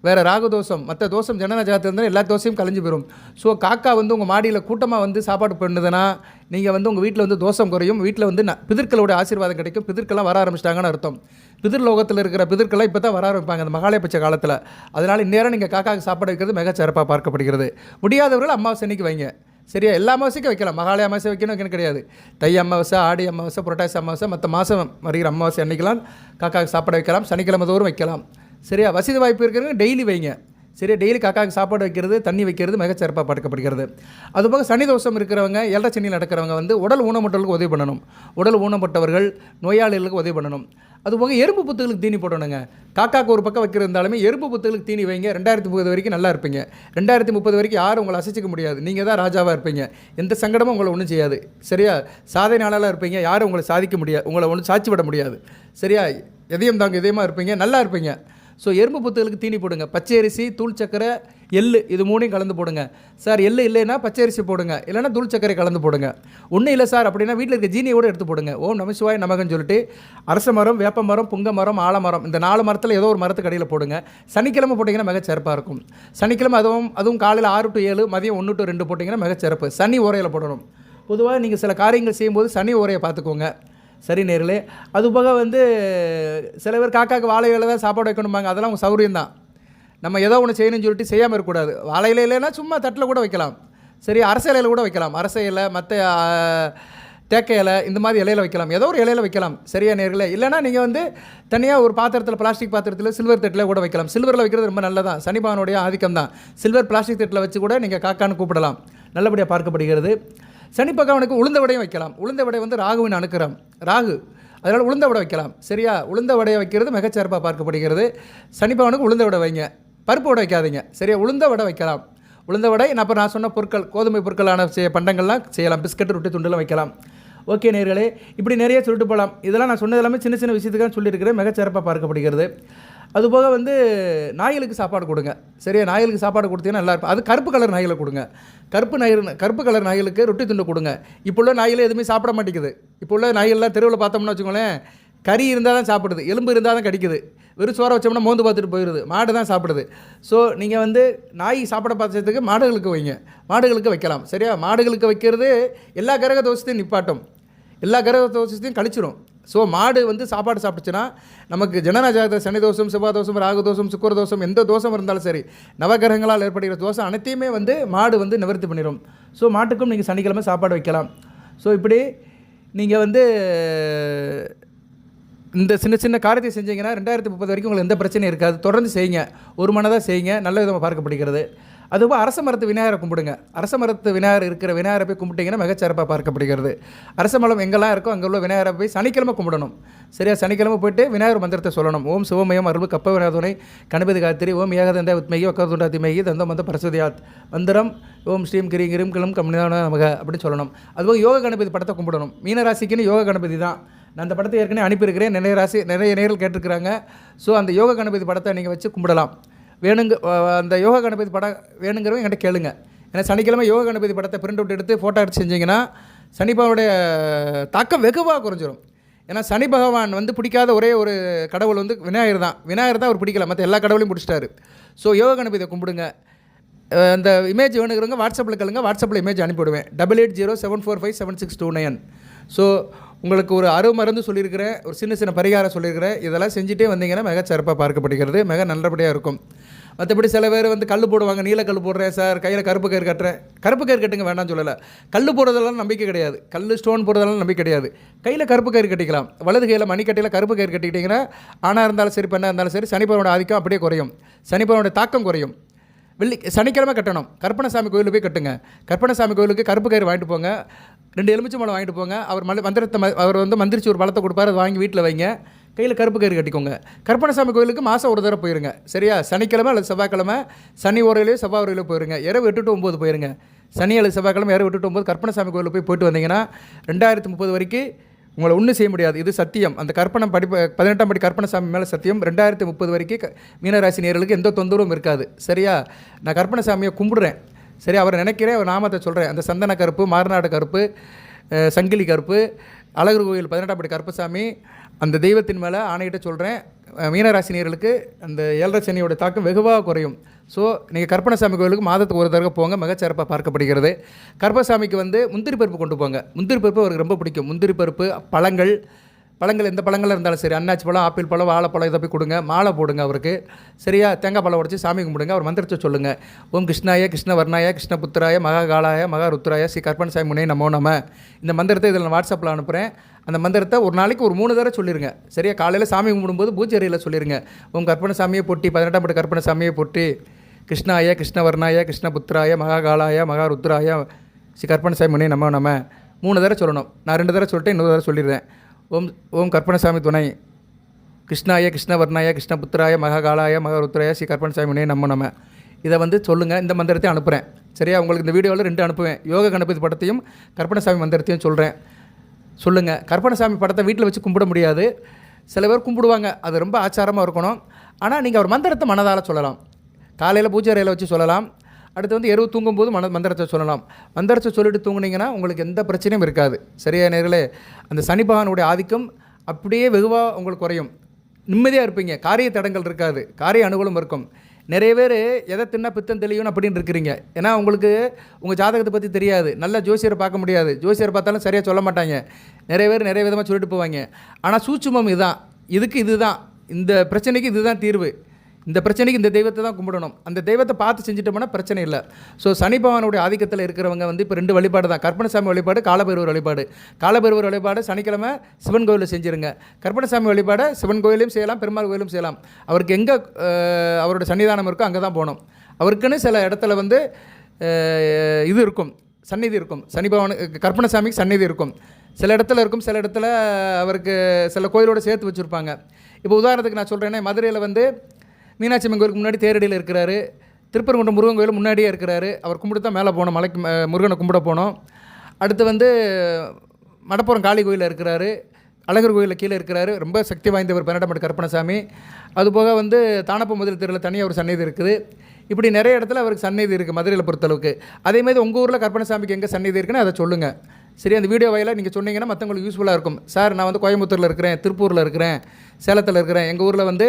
வேறு ராகு தோஷம் மற்ற தோஷம் ஜனன ஜாதகத்தில் இருந்தால் எல்லா தோசையும் கலைஞ்சு போயிடும் ஸோ காக்கா வந்து உங்கள் மாடியில் கூட்டமாக வந்து சாப்பாடு பண்ணுதுன்னா நீங்கள் வந்து உங்கள் வீட்டில் வந்து தோஷம் குறையும். வீட்டில் வந்து ந- பிதர்களோட ஆசீர்வாதம் கிடைக்கும். பிதர்கள்லாம் வர ஆரம்பிச்சிட்டாங்கன்னு அர்த்தம். பிதிர் லோகத்தில் இருக்கிற பிதர்கள்லாம் இப்போ தான் வர ஆரம்பிப்பாங்க அந்த மகாலய பட்ச காலத்தில். அதனால் இந்நேரம் நீங்கள் காக்காவுக்கு சாப்பாடு வைக்கிறது மிக சிறப்பாக பார்க்கப்படுகிறது. முடியாதவர்கள் அமாவாசை அன்னைக்கு வைங்க. சரியா? எல்லா அமாவாசைக்கும் வைக்கலாம். மகாலய அமாவாசை வைக்கணும் வைக்கணும் கிடையாது. தை அமாவாசை ஆடி அமாவாசை புரட்டாசி அமாவாசை மற்ற மாதம் வருகிற அமாவாசை அன்னைக்கெல்லாம் காக்காவுக்கு சாப்பாடு வைக்கலாம். சனிக்கிழமை தோறும் வைக்கலாம். சரியா? வசதி வாய்ப்பு இருக்கிறவங்க டெய்லி வைங்க. சரியா? டெய்லி காக்காவுக்கு சாப்பாடு வைக்கிறது தண்ணி வைக்கிறது மிகச்சிறப்பாக பார்க்கப்படுகிறது அதுபோக சனி தோஷம் இருக்கிறவங்க ஏழரை சனியில் நடக்கிறவங்க வந்து உடல் ஊனமுட்டலுக்கு உதவி பண்ணணும். உடல் ஊனப்பட்டவர்கள் நோயாளிகளுக்கு உதவி பண்ணணும். அதுபோக எறும்பு புத்துகளுக்கு தீனி போடணுங்க. காக்காக்கு ஒரு பக்கம் வைக்கிறதாலுமே எறும்பு புத்துகளுக்கு தீனி வைங்க. ரெண்டாயிரத்தி முப்பது வரைக்கும் நல்லா இருப்பீங்க. ரெண்டாயிரத்தி முப்பது வரைக்கும் யாரும் உங்களை அசைச்சிக்க முடியாது. நீங்கள் தான் ராஜாவாக இருப்பீங்க. எந்த சங்கடமும் உங்களை ஒன்றும் செய்யாது. சரியா? சாதனை நாளாக இருப்பீங்க. யாரும் உங்களை சாதிக்க முடியாது. உங்களை ஒன்றும் சாட்சி விட முடியாது. சரியா? எதையும் தாங்க இதயமாக இருப்பீங்க. நல்லா இருப்பீங்க. ஸோ எறும்பு புத்துகளுக்கு தீனி போடுங்க. பச்சரிசி தூள் சக்கரை எள்ளு இது மூணையும் கலந்து போடுங்க. சார் எள்ளு இல்லைன்னா பச்சையரிசி போடுங்க. இல்லைன்னா தூள் சக்கரை கலந்து போடுங்க. ஒன்றும் இல்லை சார் அப்படின்னா வீட்டில் இருக்க ஜீனியோட எடுத்து போடுங்க. ஓம் நமசிவாய் நமகன்னு சொல்லிட்டு அரச மரம் வேப்ப மரம் புங்க மரம் ஆலமரம் இந்த நாலு மரத்தில் ஏதோ ஒரு மரத்துக்கு அடியில் போடுங்க. சனிக்கிழமை போட்டிங்கன்னா மிகச்சிறப்பாக இருக்கும். சனிக்கிழமை அதுவும் அதுவும் காலையில் ஆறு டு ஏழு மதியம் ஒன்று டு ரெண்டு போட்டிங்கன்னா மிகச்சிறப்பு. சனி ஓரையில் போடணும். பொதுவாக நீங்கள் சில காரியங்கள் செய்யும்போது சனி ஓரையை பார்த்துக்கோங்க. சரி நேர்களே அது போக வந்து சில பேர் காக்காக்கு வாழை இலை தான் சாப்பாடு வைக்கணும்பாங்க அதெல்லாம் உங்கள் சௌரியம் தான் நம்ம ஏதோ ஒன்று செய்யணும்னு சொல்லிட்டு செய்யாமல் இருக்கக்கூடாது. வாழை இலை இல்லைன்னா சும்மா தட்டில் கூட வைக்கலாம். சரி அரச இலையில் கூட வைக்கலாம். அரச இலை மற்ற தேக்க இலை இந்த மாதிரி இலையில வைக்கலாம். ஏதோ ஒரு இலையில வைக்கலாம். சரியா நேர்களே? இல்லைன்னா நீங்கள் வந்து தனியாக ஒரு பாத்திரத்தில் பிளாஸ்டிக் பாத்திரத்தில் சில்வர் தட்டில் கூட வைக்கலாம். சில்வரில் வைக்கிறது ரொம்ப நல்லதான் சனிபானுடைய ஆதிக்கம் தான் சில்வர் பிளாஸ்டிக் தட்டில் வச்சு கூட நீங்கள் காக்கான்னு கூப்பிடலாம். நல்லபடியாக பார்க்கப்படுகிறது. சனி பகவானுக்கு உளுந்த வடையும் வைக்கலாம். உளுந்த வடை வந்து ராகுவின் அணுக்கிறோம் ராகு அதனால் உளுந்த வடை வைக்கலாம். சரியா? உளுந்த வடையை வைக்கிறது மிகச்சிறப்பாக பார்க்கப்படுகிறது. சனி பகவானுக்கு உளுந்த வடை வைங்க. பருப்பு வடை வைக்காதீங்க. சரியா? உளுந்த வடை வைக்கலாம். உளுந்த வடை நான் அப்போ நான் சொன்ன பொருட்கள் கோதுமை பொருட்களான செய்ய பண்டங்கள்லாம் செய்யலாம். பிஸ்கட் ரொட்டி துண்டுலாம் வைக்கலாம். ஓகே நேர்களே இப்படி நிறைய சொல்லிட்டு போகலாம் இதெல்லாம் நான் சொன்னது எல்லாமே சின்ன சின்ன விஷயத்துக்காக சொல்லியிருக்கிறேன். மிகச்சிறப்பாக பார்க்கப்படுகிறது. அதுபோக வந்து நாய்களுக்கு சாப்பாடு கொடுங்க. சரியா? நாய்களுக்கு சாப்பாடு கொடுத்தீங்கன்னா நல்லா இருக்கும். அது கருப்பு கலர் நாய்களை கொடுங்க. கருப்பு நாய் கருப்பு கலர் நாய்களுக்கு ரொட்டி துண்டு கொடுங்க. இப்போ உள்ள நாய்கள் எதுவுமே சாப்பிட மாட்டேங்குது. இப்போ உள்ள நாய்கள்லாம் தெருவில் பார்த்தோம்னா வச்சுக்கோங்களேன் கறி இருந்தால் தான் சாப்பிடுது எலும்பு இருந்தால் தான் கடிக்குது. வெறும் சோறை வச்சோம்னா மோந்து பார்த்துட்டு போயிடுது மாடு தான் சாப்பிடுது. ஸோ நீங்கள் வந்து நாய் சாப்பிட பார்த்ததுக்கு மாடுகளுக்கு வைங்க. மாடுகளுக்கு வைக்கலாம். சரியா? மாடுகளுக்கு வைக்கிறது எல்லா கிரக தோஷத்தையும் நிப்பாட்டும். எல்லா கிரக தோஷத்தையும் கழிச்சிடும் ஸோ மாடு வந்து சாப்பாடு சாப்பிட்டுச்சுன்னா நமக்கு ஜனநாஜாத சனி தோஷம் செவ்வாய் தோஷம் ராகு தோஷம் சுக்கர தோஷம் எந்த தோஷம் இருந்தாலும் சரி நவகிரகங்களால் ஏற்படுகிற தோஷம் அனைத்தையுமே வந்து மாடு வந்து நிவர்த்தி பண்ணிடும் ஸோ மாட்டுக்கும் நீங்கள் சனிக்கிழமை சாப்பாடு வைக்கலாம். ஸோ இப்படி நீங்கள் வந்து இந்த சின்ன சின்ன காரியத்தை செஞ்சீங்கன்னா ரெண்டாயிரத்தி முப்பது வரைக்கும் உங்களுக்கு எந்த பிரச்சனையும் இருக்காது. தொடர்ந்து செய்யுங்க. ஒரு மனதாக செய்யுங்க. நல்ல விதமாக பார்க்கப்படுகிறது. அதுவும் அரச மரத்து விநாயகரை கும்பிடுங்க. அரச மரத்து விநாயகர் இருக்கிற விநாயகரை போய் கும்பிட்டீங்கன்னா மிகச்சிறப்பாக பார்க்கப்படுகிறது. அரச மலம் எங்கெல்லாம் இருக்கோ அங்கே உள்ள விநாயகரை போய் சனிக்கிழமை கும்பிடணும். சரியா? சனிக்கிழமை போயிட்டு விநாயகர் மந்திரத்தை சொல்லணும். ஓம் சிவமயம் அருள் கப்ப விநாயகனை கணபதி காத்திரி ஓம் ஏகதந்த உத்மகி ஒக்கதுண்டா திமகி தந்தம் வந்த பரசுதியாத். மந்திரம் ஓம் ஸ்ரீம் கிரீம் கிரீம் கிளம் கம்னிதான நமக அப்படின்னு சொல்லணும். அதுபோக யோக கணபதி படத்தை கும்பிடணும். மீனராசிக்குன்னு யோக கணபதி தான். நான் அந்த படத்தை ஏற்கனவே அனுப்பியிருக்கிறேன். நிறைய ராசி நிறைய நேரில் கேட்டிருக்கிறாங்க. ஸோ அந்த யோக கணபதி படத்தை நீங்கள் வச்சு கும்பிடலாம். வேணுங்க அந்த யோகா கணபதி படம் வேணுங்கிறவங்க என்கிட்ட கேளுங்க. ஏன்னா சனிக்கிழமை யோகா கணபதி படத்தை பிரிண்ட் அவுட் எடுத்து ஃபோட்டோ எடுத்து சனி சனிபாவுடைய தாக்கம் வெகுவாக குறைஞ்சிரும். ஏன்னா சனி பகவான் வந்து பிடிக்காத ஒரே ஒரு கடவுள் வந்து விநாயகர் தான். விநாயகர் தான் அவர் பிடிக்கல. மற்ற எல்லா கடவுளையும் பிடிச்சிட்டாரு. ஸோ யோகா கணபதியை கும்பிடுங்க. அந்த இமேஜ் வேணுங்கிறவங்க வாட்ஸ்அப்பில் கேளுங்க. வாட்ஸ்அப்பில் image அனுப்பிவிடுவேன். Double eight zero seven four five seven six two nine so உங்களுக்கு ஒரு அருள் மருந்து சொல்லியிருக்கிறேன் ஒரு சின்ன சின்ன பரிகாரம் சொல்லியிருக்கிறேன் இதெல்லாம் செஞ்சுட்டே வந்தீங்கன்னா மிக சிறப்பாக பார்க்கப்படுகிறது மிக நல்லபடியாக இருக்கும். மற்றபடி சில பேர் வந்து கல் போடுவாங்க நீல கல் போடுறேன் சார் கையில் கருப்பு கயிறு கட்டுறேன். கருப்பு கயிறு கட்டுங்க வேண்டாம்னு சொல்லலை. கல் போடுறதெல்லாம் நம்பிக்கை கிடையாது. கல் ஸ்டோன் போடுறதெல்லாம் நம்பிக்கை கிடையாது. கையில் கருப்பு கயிறு கட்டிக்கலாம். வலது கையில் மணிக்கட்டையில் கருப்பு கயிறு கட்டிக்கிட்டிங்கன்னா ஆணாக இருந்தாலும் சரி பெண்ணாக இருந்தாலும் சரி சனிப்பவனோட ஆதிக்கம் அப்படியே குறையும். சனிப்பவனோட தாக்கம் குறையும். வெள்ளி சனிக்கிழமை கட்டணும். கற்பனசாமி கோயிலுக்கு போய் கட்டுங்க. கற்பனசாமி கோயிலுக்கு கருப்பு கயிறு வாங்கிட்டு போங்க. ரெண்டு எலுமிச்சை மலம் வாங்கிட்டு போங்க. அவர் மல மந்திரத்தை அவர் வந்து மந்திரிச்சு ஒரு பழத்தை கொடுப்பாரு அதை வாங்கி வீட்டில் வைங்க. கையில் கருப்பு கயிறு கட்டிக்கோங்க. கற்பனசாமி கோயிலுக்கு மாதம் ஒரு தடவை போயிருங்க. சரியா? சனிக்கிழமை அல்லது செவ்வாய்க்கிழமை சனி ஓரையிலையோ செவ்வாய் ஓரையிலோ போயிருங்க. இரவு எட்டு டு ஒம்பது போயிருங்க. சனி அல்லது செவ்வாய்க்கிழமை இரவு எட்டு டு ஒம்பது கற்பனசாமி கோயிலுக்கு போய் போயிட்டு வந்தீங்கன்னா ரெண்டாயிரத்து முப்பது வரைக்கும் உங்களை ஒன்றும் செய்ய முடியாது. இது சத்தியம். அந்த கற்பனை படிப்பு பதினெட்டாம் படி கற்பனசாமி மேலே சத்தியம். ரெண்டாயிரத்தி முப்பது வரைக்கும் மீனராசி நேர்களுக்கு எந்த தொந்தரவும் இருக்காது. சரியா? நான் கற்பனசாமியை கும்பிடுறேன். சரி அவரை நினைக்கிறேன் அவர் நாமத்தை சொல்கிறேன் அந்த சந்தன கருப்பு மாறுநாடு கருப்பு சங்கிலி கருப்பு அழகர் கோயில் பதினெட்டாம் படி கருப்பசாமி அந்த தெய்வத்தின் மேலே ஆணையிட்ட சொல்கிறேன் மீனராசினியர்களுக்கு அந்த ஏழரை சனியோட தாக்கம் வெகுவாக குறையும். ஸோ நீங்கள் கற்பனசாமி கோயிலுக்கு மாதத்துக்கு ஒரு தடவை போங்க மிகச்சிறப்பாக பார்க்கப்படுகிறது. கற்பசாமிக்கு வந்து முந்திரி பருப்பு கொண்டு போங்க. முந்திரி பருப்பு அவருக்கு ரொம்ப பிடிக்கும். முந்திரி பருப்பு பழங்கள் பழங்கள் எந்த பழங்கள் இருந்தாலும் சரி அன்னாச்சி பழம் ஆப்பிள் பழம் வாழைப்பழம் இதை போய் கொடுங்க. மாலை போடுங்க அவருக்கு. சரியா? தேங்காய் பழம் உடச்சி சாமி கும்பிடுங்க. அவர் மந்திரத்தை சொல்லுங்கள் ஓம் கிருஷ்ணாய கிருஷ்ணவர்ணாய கிருஷ்ணபுத்திராய மகாகாலாய மகாருத்ராய ஸ்ரீ ஸ்ரீ கற்பனசாமி முனை நமோ நம. இந்த மந்திரத்தை இதில் நான் வாட்ஸ்அப்பில் அனுப்புகிறேன் அந்த மந்திரத்தை ஒரு நாளைக்கு ஒரு மூணு தடவை சொல்லிடுங்க சரியா? காலையில் சாமி கும்பிடும்போது பூஜரியில் சொல்லிடுங்க ஓம் கற்பனசாமியை பொட்டி பதினெட்டாம் பட்டு கற்பனசாமியை பொட்டி கிருஷ்ணாய கிருஷ்ணவர்ணாய கிருஷ்ணபுத்திராய மகாகாலாய மகாருத்ராய ஸ்ரீ கற்பனசாமி முனை நமோ நம. மூணு தடவை சொல்லணும். நான் ரெண்டு தடவை சொல்லிட்டு இன்னொரு தடவை சொல்லிடுறேன். ஓம் ஓம் கற்பனசாமி துணை. கிருஷ்ணாய கிருஷ்ணவர்ணாய கிருஷ்ணபுத்திராய மகாகாலாய மகாருத்ராய ஸ்ரீ கற்பனசாமி துணை நம்ம நம்ம. இதை வந்து சொல்லுங்கள் இந்த மந்திரத்தையும் அனுப்புகிறேன் சரியா? உங்களுக்கு இந்த வீடியோவில் ரெண்டு அனுப்புவேன். யோக கணபதி படத்தையும் கற்பனசாமி மந்திரத்தையும் சொல்கிறேன் சொல்லுங்கள் கற்பனசாமி படத்தை வீட்டில் வச்சு கும்பிட முடியாது. சில பேர் கும்பிடுவாங்க. அது ரொம்ப ஆச்சாரமாக இருக்கணும். ஆனால் நீங்கள் அவர் மந்திரத்தை மனதால் சொல்லலாம். காலையில் பூஜை அறையில் வச்சு சொல்லலாம். அடுத்து வந்து இரவு தூங்கும்போது மன மந்திரத்தை சொல்லலாம். மந்திரத்தை சொல்லிட்டு தூங்குனீங்கன்னா உங்களுக்கு எந்த பிரச்சனையும் இருக்காது. சரியா நேர்களே? அந்த சனி பகவானுடைய ஆதிக்கம் அப்படியே வெகுவாக உங்களுக்கு குறையும். நிம்மதியாக இருப்பீங்க. காரிய தடங்கள் இருக்காது. காரிய அனுகூலம் இருக்கும். நிறைய பேர் எதை தின்னா பித்தம் தெளியும் அப்படின்னு இருக்கிறீங்க. ஏன்னா உங்களுக்கு உங்கள் ஜாதகத்தை பற்றி தெரியாது. நல்ல ஜோசியரை பார்க்க முடியாது. ஜோசியரை பார்த்தாலும் சரியாக சொல்ல மாட்டாங்க. நிறைய பேர் நிறைய விதமாக சொல்லிட்டு போவாங்க. ஆனால் சூட்சுமம் இதுதான். இதுக்கு இதுதான். இந்த பிரச்சனைக்கு இதுதான் தீர்வு. இந்த பிரச்சனைக்கு இந்த தெய்வத்தை தான் கும்பிடணும். அந்த தெய்வத்தை பார்த்து செஞ்சுட்டோம்னா பிரச்சனை இல்லை. ஸோ சனி பகவானுடைய ஆதிக்கத்தில் இருக்கிறவங்க வந்து இப்போ ரெண்டு வழிபாடு தான். கற்பனசாமி வழிபாடு காலபைரவர் வழிபாடு. காலபைரவர் வழிபாடு சனிக்கிழமை சிவன் கோயிலில் செஞ்சுருங்க. கற்பனசாமி வழிபாடை சிவன் கோயிலையும் செய்யலாம் பெருமாள் கோயிலும் செய்யலாம். அவருக்கு எங்கே அவரோட சன்னிதானம் இருக்கோ அங்கே தான் போகணும். அவருக்குன்னு சில இடத்துல வந்து இது இருக்கும். சந்நிதி இருக்கும். சனி பகவான் கற்பனசாமிக்கு சந்நிதி இருக்கும். சில இடத்துல இருக்கும் சில இடத்துல அவருக்கு சில கோயிலோடு சேர்த்து வச்சுருப்பாங்க. இப்போ உதாரணத்துக்கு நான் சொல்கிறேன்னா மதுரையில் வந்து மீனாட்சி அம்மன் கோயிலுக்கு முன்னாடி தேரடியில் இருக்கிறாரு. திருப்பரங்குன்றம் முருகன் கோயில் முன்னாடியே இருக்கிறாரு. அவர் கும்பிட்டு தான் மேலே போனோம். மலைக்கு முருகனை கும்பிட போனோம். அடுத்து வந்து மடப்புறம் காளி கோயிலில் இருக்கிறாரு. அழகர் கோயிலில் கீழே இருக்கிறாரு. ரொம்ப சக்தி வாய்ந்தவர் பன்னெண்டாம் கருப்பணசாமி அதுபோக வந்து தானப்ப முதல் தெருவில் தனியாக ஒரு சந்நிதி இருக்குது. இப்படி நிறைய இடத்துல அவருக்கு சந்நிதி இருக்குது மதுரையில் பொறுத்தளவுக்கு. அதேமாதிரி உங்கள் ஊரில் கற்பனசாமிக்கு எங்கே சன்னிதி இருக்குன்னு அதை சொல்லுங்கள் சரி அந்த வீடியோ வாயில நீங்கள் சொன்னீங்கன்னா மற்றவங்களுக்கு யூஸ்ஃபுல்லாக இருக்கும். சார் நான் வந்து கோயம்புத்தூரில் இருக்கிறேன் திருப்பூரில் இருக்கிறேன் சேலத்தில் இருக்கிறேன். எங்கள் ஊரில் வந்து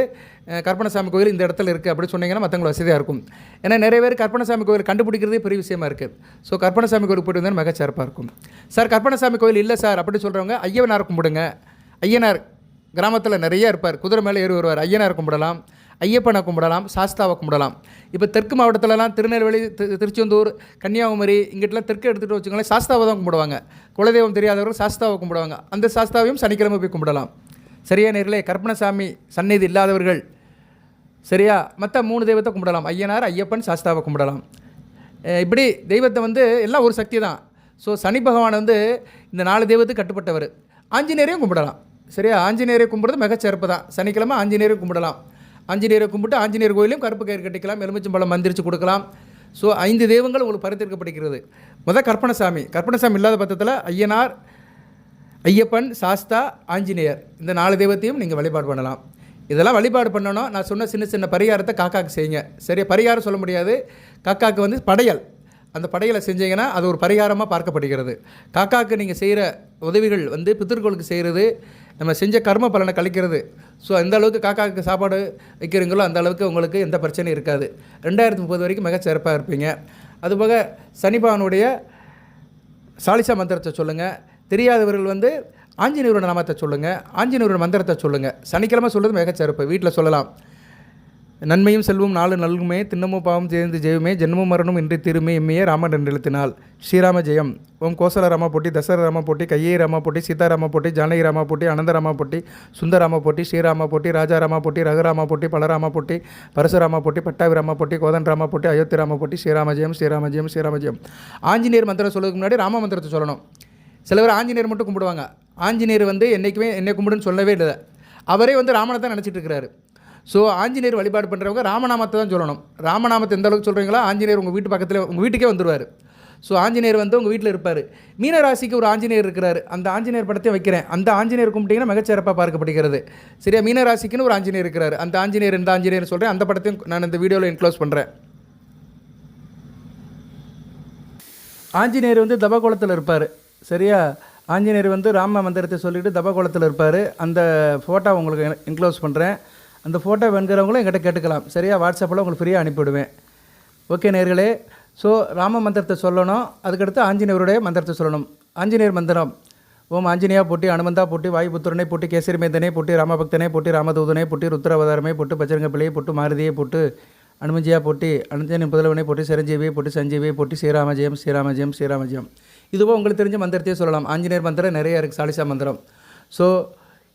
கற்பனசாமி கோயில் இந்த இடத்துல இருக்குது அப்படி சொன்னீங்கன்னா மற்றவங்களுக்கு வசதியாக இருக்கும். ஏன்னா நிறைய பேர் கற்பனசாமி கோயில் கண்டுபிடிக்கிறதே பெரிய விஷயமா இருக்குது ஸோ கற்பனசாமி கோயிலுக்கு போயிட்டு வந்தால் மிகச்சிறப்பாக இருக்கும். சார் கற்பனசாமி கோயில் இல்லை சார் அப்படி சொல்கிறவங்க ஐயவனார் கும்பிடுங்க. ஐயனார் கிராமத்தில் நிறைய இருப்பார். குதிரை மேலே ஏறி வருவார். ஐயனார் கும்பிடலாம். ஐயப்பனை கும்பிடலாம் சாஸ்தாவை கும்பிடலாம். இப்போ தெற்கு மாவட்டத்திலலாம் திருநெல்வேலி திருச்செந்தூர் கன்னியாகுமரி இங்கிட்டலாம் தெற்கு எடுத்துகிட்டு வச்சுக்கோங்களேன் சாஸ்தாவை தான் கும்பிடுவாங்க. குலதெய்வம் தெரியாதவர்கள் சாஸ்தாவை கும்பிடுவாங்க. அந்த சாஸ்தாவையும் சனிக்கிழமை போய் கும்பிடலாம். சரியா நேர்களே கற்பனசாமி சந்நிதி இல்லாதவர்கள். சரியா? மற்ற மூணு தெய்வத்தை கும்பிடலாம். ஐயனார் ஐயப்பன் சாஸ்தாவை கும்பிடலாம். இப்படி தெய்வத்தை வந்து எல்லாம் ஒரு சக்தி தான். ஸோ சனி பகவான் வந்து இந்த நாலு தெய்வத்துக்கு கட்டுப்பட்டவர். ஆஞ்சநேயரையும் கும்பிடலாம். சரியா? ஆஞ்சநேயரை கும்பிட்றது மிகச்சிறப்பு தான். சனிக்கிழமை ஆஞ்சநேயரையும் கும்பிடலாம். ஆஞ்சநேயரை கும்பிட்டு ஆஞ்சநேயர் கோயிலையும் கருப்பு கயிறு கட்டிக்கலாம் எலுமிச்சம்பழம் மந்திரிச்சு கொடுக்கலாம். ஸோ ஐந்து தெய்வங்கள் உங்களுக்கு பரித்திருக்கப்படுகிறது. முதல் கற்பனசாமி. கற்பனசாமி இல்லாத பட்சத்தில் ஐயனார் ஐயப்பன் சாஸ்தா ஆஞ்சநேயர். இந்த நாலு தெய்வத்தையும் நீங்கள் வழிபாடு பண்ணலாம். இதெல்லாம் வழிபாடு பண்ணணும். நான் சொன்ன சின்ன சின்ன பரிகாரத்தை காக்காக்கு செய்யுங்க. சரியா? பரிகாரம் சொல்ல முடியாது. காக்காக்கு வந்து படையல். அந்த படையலை செஞ்சீங்கன்னா அது ஒரு பரிகாரமாக பார்க்கப்படுகிறது. காக்காக்கு நீங்கள் செய்கிற உதவிகள் வந்து பித்திருக்கோளுக்கு செய்கிறது நம்ம செஞ்ச கர்ம பலனை கழிக்கிறது. ஸோ எந்த அளவுக்கு காக்காவுக்கு சாப்பாடு வைக்கிறீங்களோ அந்த அளவுக்கு உங்களுக்கு எந்த பிரச்சனையும் இருக்காது. ரெண்டாயிரத்தி முப்பது வரைக்கும் மிக சிறப்பாக இருப்பீங்க. அதுபோக சனிபாவனுடைய சாலிசா மந்திரத்தை சொல்லுங்கள் தெரியாதவர்கள் வந்து ஆஞ்சநேயரோட நாமத்தை சொல்லுங்கள் ஆஞ்சநேயரோட மந்திரத்தை சொல்லுங்கள் சனிக்கிழமை சொல்கிறது மிகச்சிறப்பு வீட்டில் சொல்லலாம். நன்மையும் செல்வம் நாலு நல்குமே திண்ணமும் பாவம் சேர்ந்து ஜெயமே ஜென்மம் மரணம் இன்றி திருமே எம்மையே ராமன் என்றெழுத்தினால் ஸ்ரீராம ஜெயம் ஓம் கோசல ராமா போட்டி தசர ராமா போட்டி கையை ராமா போட்டி சீதாராமா போட்டி ஜானகி ராமா போட்டி அனந்தராமா போட்டி சுந்தராமா போட்டி ஸ்ரீராமா போட்டி ராஜாராமா போட்டி ரகுராமா போட்டி பலராமா போட்டி பரசுராமா போட்டி பட்டாபிராமா போட்டி கோதன் ராமா போட்டி அயோத்தி ராமா போட்டி ஸ்ரீராம ஜெயம் ஸ்ரீராம ஜெயம் ஸ்ரீராம ஜெயம் ஆஞ்சநேயர் மந்திரம் சொல்லுறதுக்கு முன்னாடி ராம மந்திரத்தை சொல்லணும் சில பேர் ஆஞ்சநேயர் மட்டும் கும்பிடுவாங்க ஆஞ்சநேயர் வந்து என்றைக்குமே என்னை கும்பிடுன்னு சொல்லவே இல்லை அவரே வந்து ராமனை தான் நினச்சிட்டு இருக்கிறாரு ஸோ ஆஞ்சநேயர் வழிபாடு பண்ணுறவங்க ராமநாமத்தை தான் சொல்லணும். ராமநாமத்தை எந்த அளவுக்கு சொல்கிறீங்களோ ஆஞ்சநேயர் உங்கள் வீட்டு பக்கத்தில் உங்கள் வீட்டுக்கே வந்துடுவார் ஸோ ஆஞ்சநேயர் வந்து உங்கள் வீட்டில் இருப்பார். மீனராசிக்கு ஒரு ஆஞ்சநேயர் இருக்கிறாரு. அந்த ஆஞ்சநேயர் படத்தையும் வைக்கிறேன். அந்த ஆஞ்சநேயர் கும்பிட்டீங்கன்னா மிகச்சிறப்பாக பார்க்கப்படுகிறது. சரியா? மீனராசிக்குன்னு ஒரு ஆஞ்சநேயர் இருக்கிறார். அந்த ஆஞ்சநேயர் இந்த ஆஞ்சநேயர் சொல்கிறேன் அந்த படத்தையும் நான் இந்த வீடியோவில் என்க்ளோஸ் பண்ணுறேன் ஆஞ்சநேயர் வந்து தபகோலத்தில் இருப்பார். சரியா? ஆஞ்சநேயர் வந்து ராம மந்திரத்தை சொல்லிவிட்டு தபகோலத்தில் இருப்பார். அந்த ஃபோட்டோ உங்களுக்கு என்க்ளோஸ் பண்ணுறேன் அந்த ஃபோட்டோ வேணுங்கிறவங்களும் எங்கிட்ட கேட்டுக்கலாம். சரியா? வாட்ஸ்அப்பில் உங்களுக்கு ஃப்ரீயாக அனுப்பிவிடுவேன். ஓகே நேர்களே ஸோ ராம மந்திரத்தை சொல்லணும். அதுக்கடுத்து ஆஞ்சநேயருடைய மந்திரத்தை சொல்லணும். ஆஞ்சநேயர் மந்திரம். ஓம் ஆஞ்சநேயா போட்டி அனுமந்தா போட்டி வாயுபுத்திரனை போட்டி கேசரிமேந்தனை போட்டி ராமபக்தனை போட்டி ராமதூதனை போட்டி ருத்ராவதாரமே போட்டு பஜரங்க பிள்ளையை போட்டு மாருதியை போட்டு அனுமஞ்சியா போட்டி அனுஞ்சனின் புதலவனை போட்டி சிரஞ்சீவியை போட்டு சஞ்சீவியை போட்டி ஸ்ரீராமஜெயம் ஸ்ரீராமஜெயம் ஸ்ரீராமஜெயம் இதுவோ உங்களுக்கு தெரிஞ்ச மந்திரத்தையே சொல்லலாம். ஆஞ்சநேயர் மந்திரம் நிறைய இருக்குது சாலிசா மந்திரம். ஸோ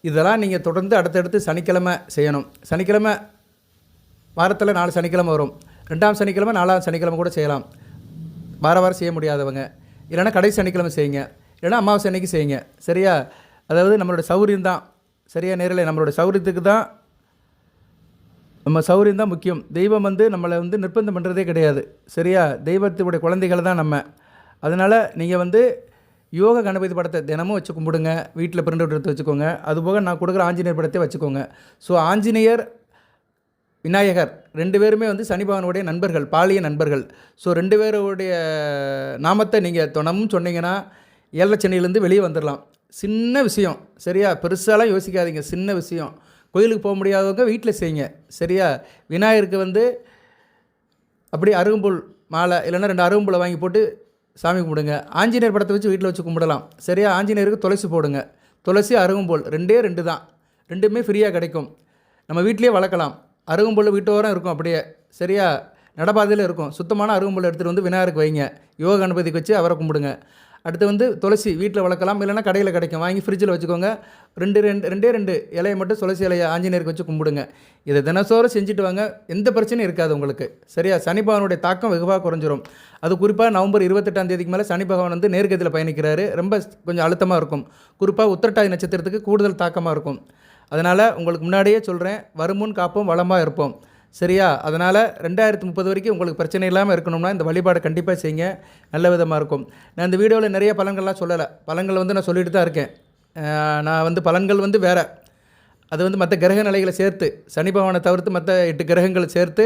இதெல்லாம் நீங்கள் தொடர்ந்து அடுத்தடுத்து சனிக்கிழமை செய்யணும். சனிக்கிழமை வாரத்தில் நாலு சனிக்கிழமை வரும். ரெண்டாம் சனிக்கிழமை நாலாம் சனிக்கிழமை கூட செய்யலாம். வார வாரம் செய்ய முடியாதவங்க. இல்லைன்னா கடைசி சனிக்கிழமை செய்யுங்க. இல்லைன்னா அமாவாசை அன்னைக்கு செய்யுங்க. சரியா? அதாவது நம்மளோட சௌரியம் தான். சரியா நேரில்? நம்மளோட சௌரியத்துக்கு தான் நம்ம சௌரியம் தான் முக்கியம். தெய்வம் வந்து நம்மளை வந்து நிர்பந்தம் பண்ணுறதே கிடையாது. சரியா? தெய்வத்துடைய குழந்தைகள் தான் நம்ம. அதனால் நீங்கள் வந்து யோக கணபதி படத்தை தினமும் வச்சு கும்பிடுங்க. வீட்டில் பிரிண்ட் அவுட் எடுத்து வச்சுக்கோங்க. அதுபோக நான் கொடுக்குற ஆஞ்சநேயர் படத்தை வச்சுக்கோங்க. ஸோ ஆஞ்சநேயர் விநாயகர் ரெண்டு பேருமே வந்து சனி பகவானுடைய நண்பர்கள் பாலிய நண்பர்கள். ஸோ ரெண்டு பேருடைய நாமத்தை நீங்கள் தினமும் சொன்னீங்கன்னா ஏழை சென்னையிலேருந்து வெளியே வந்துடலாம் சின்ன விஷயம். சரியா? பெருசாலாம் யோசிக்காதீங்க. சின்ன விஷயம். கோயிலுக்கு போக முடியாதவங்க வீட்டில் செய்யுங்க. சரியா? விநாயகருக்கு வந்து அப்படி அருகம்புல் மாலை இல்லைன்னா ரெண்டு அருகம்புலை வாங்கி போட்டு சாமி கும்பிடுங்க. ஆஞ்சநேயர் படத்தை வச்சு வீட்டில் வச்சு கும்பிடலாம். சரியா? ஆஞ்சநேயருக்கு துளசி போடுங்க. துளசி அருகும்போல் ரெண்டே ரெண்டு தான். ரெண்டுமே ஃப்ரீயாக கிடைக்கும். நம்ம வீட்லேயே வளர்க்கலாம். அருகும்போல் வீட்டோரம் இருக்கும் அப்படியே. சரியா? நடப்பாதையில் இருக்கும். சுத்தமான அருகும்போல் எடுத்துகிட்டு வந்து விநாயகருக்கு வைங்க. யோக கணபதிக்கு வச்சு அவரை கும்பிடுங்க. அடுத்து வந்து துளசி வீட்டில் வளர்க்கலாம் இல்லைன்னா கடையில் கிடைக்கும். வாங்கி ஃப்ரிட்ஜில் வச்சுக்கோங்க. ரெண்டு ரெண்டு ரெண்டே ரெண்டு இலையை மட்டும் துளசி இலையை ஆஞ்சநேயருக்கு வச்சு கும்பிடுங்க. இதை தினசோறும் செஞ்சுட்டு வாங்க. எந்த பிரச்சனையும் இருக்காது உங்களுக்கு. சரியா? சனி பகவானுடைய தாக்கம் வெகுவாக குறைஞ்சிரும். அது குறிப்பாக நவம்பர் இருபத்தெட்டாம் தேதிக்கு மேலே சனி பகவான் வந்து நேர்கதியில் பயணிக்கிறாரு. ரொம்ப கொஞ்சம் அழுத்தமாக இருக்கும். குறிப்பாக உத்திரட்டாதி நட்சத்திரத்துக்கு கூடுதல் தாக்கமாக இருக்கும். அதனால் உங்களுக்கு முன்னாடியே சொல்கிறேன் வருமுன் காப்போம் வளமாக இருப்போம். சரியா? அதனால் ரெண்டாயிரத்து முப்பது வரைக்கும் உங்களுக்கு பிரச்சனை இல்லாமல் இருக்கணும்னா இந்த வழிபாடு கண்டிப்பாக செய்யுங்க. நல்ல விதமாக இருக்கும். நான் இந்த வீடியோவில் நிறைய பழங்கள்லாம் சொல்லலை. பழங்கள் வந்து நான் சொல்லிட்டு தான் இருக்கேன். நான் வந்து பலன்கள் வந்து வேறு. அது வந்து மற்ற கிரக நிலைகளை சேர்த்து சனி பகவானை தவிர்த்து மற்ற எட்டு கிரகங்களை சேர்த்து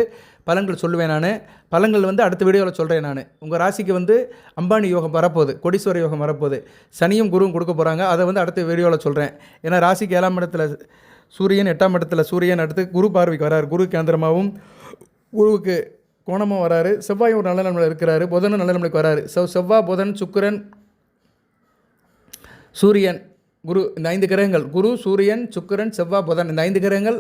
பலன்கள் சொல்லுவேன் நான். பலன்கள் வந்து அடுத்த வீடியோவில் சொல்கிறேன் நான். உங்கள் ராசிக்கு வந்து அம்பானி யோகம் வரப்போகுது கொடீஸ்வர யோகம் வரப்போகுது. சனியும் குருவும் கொடுக்க போகிறாங்க அதை வந்து அடுத்த வீடியோவில் சொல்கிறேன் ஏன்னா ராசிக்கு ஏழாம் இடத்துல சூரியன் எட்டாம் இடத்துல சூரியன் அடுத்து குரு பார்வைக்கு வராரு. குரு கேந்திரமாகவும் குருவுக்கு கோணமும் வராரு. செவ்வாய் ஒரு நல்ல நிலமில் இருக்கிறாரு. புதனும் நல்ல நிலைமைக்கு வராரு. செவ் செவ்வாய் புதன் சுக்கிரன் சூரியன் குரு இந்த ஐந்து கிரகங்கள். குரு சூரியன் சுக்கிரன் செவ்வாய் புதன். இந்த ஐந்து கிரகங்கள்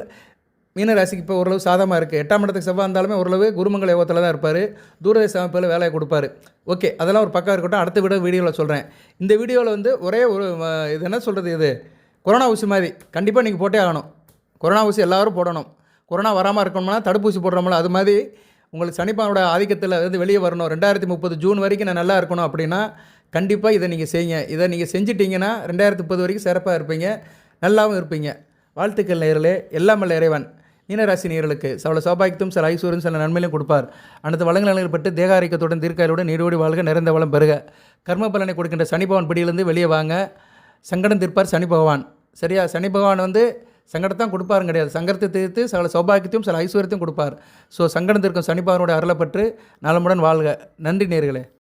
மீனராசிக்கு இப்போ ஓரளவு சாதமாக இருக்குது எட்டாம் இடத்துக்கு செவ்வாய் இருந்தாலுமே ஓரளவு குருமங்கல யோகத்தில் தான் இருப்பார். தூரதேச அமைப்பில் வேலையை கொடுப்பாரு. ஓகே அதெல்லாம் ஒரு பக்கம் இருக்கட்டும். அடுத்த வீடியோ வீடியோவில் சொல்கிறேன் இந்த வீடியோவில் வந்து ஒரே ஒரு இது என்ன சொல்கிறது இது? கொரோனா ஊசி மாதிரி. கண்டிப்பாக நீங்கள் போட்டே ஆகணும். கொரோனா ஊசி எல்லாரும் போடணும். கொரோனா வராமல் இருக்கணும்னா தடுப்பூசி போடுறோம்ல அது மாதிரி உங்களுக்கு சனிப்பானோட ஆதிக்கத்தில் இருந்து வெளியே வரணும். ரெண்டாயிரத்தி முப்பது ஜூன் வரைக்கும் நான் நல்லா இருக்கணும் அப்படின்னா கண்டிப்பாக இதை நீங்கள் செய்யுங்க. இதை நீங்கள் செஞ்சிட்டிங்கன்னா ரெண்டாயிரத்தி முப்பது வரைக்கும் சிறப்பாக இருப்பீங்க. நல்லாவும் இருப்பீங்க. வாழ்த்துக்கள் நேயர்களே. எல்லாம் நல்ல இறைவன். மீனராசி நேர்களுக்கு சவள சௌபாகியத்தும் சில ஐஸ்வரும் சில நன்மையிலும் கொடுப்பார். அனைத்து வளங்கள் பட்டு தேகாரிக்கத்துடன் தீர்க்காயுடன் நீரோடி வாழ்க நிறைந்த வளம் பெறுக. கர்ம பலனை கொடுக்கின்ற சனி பகவான் பிடியிலிருந்து வெளியே வாங்க. சங்கடம் தீர்ப்பார் சனி பகவான் சரியா? சனி பகவான் வந்து சங்கடத்தான் கொடுப்பாருங்க கிடையாது. சங்கடத்தை தீர்த்து சகல சௌபாகியத்தையும் சில ஐஸ்வர்யத்தையும் கொடுப்பார். ஸோ சங்கடம் திருக்கும் சனி பகவானுடைய அருளப்பட்டு நலமுடன் வாழ்க. நன்றி நேர்களே.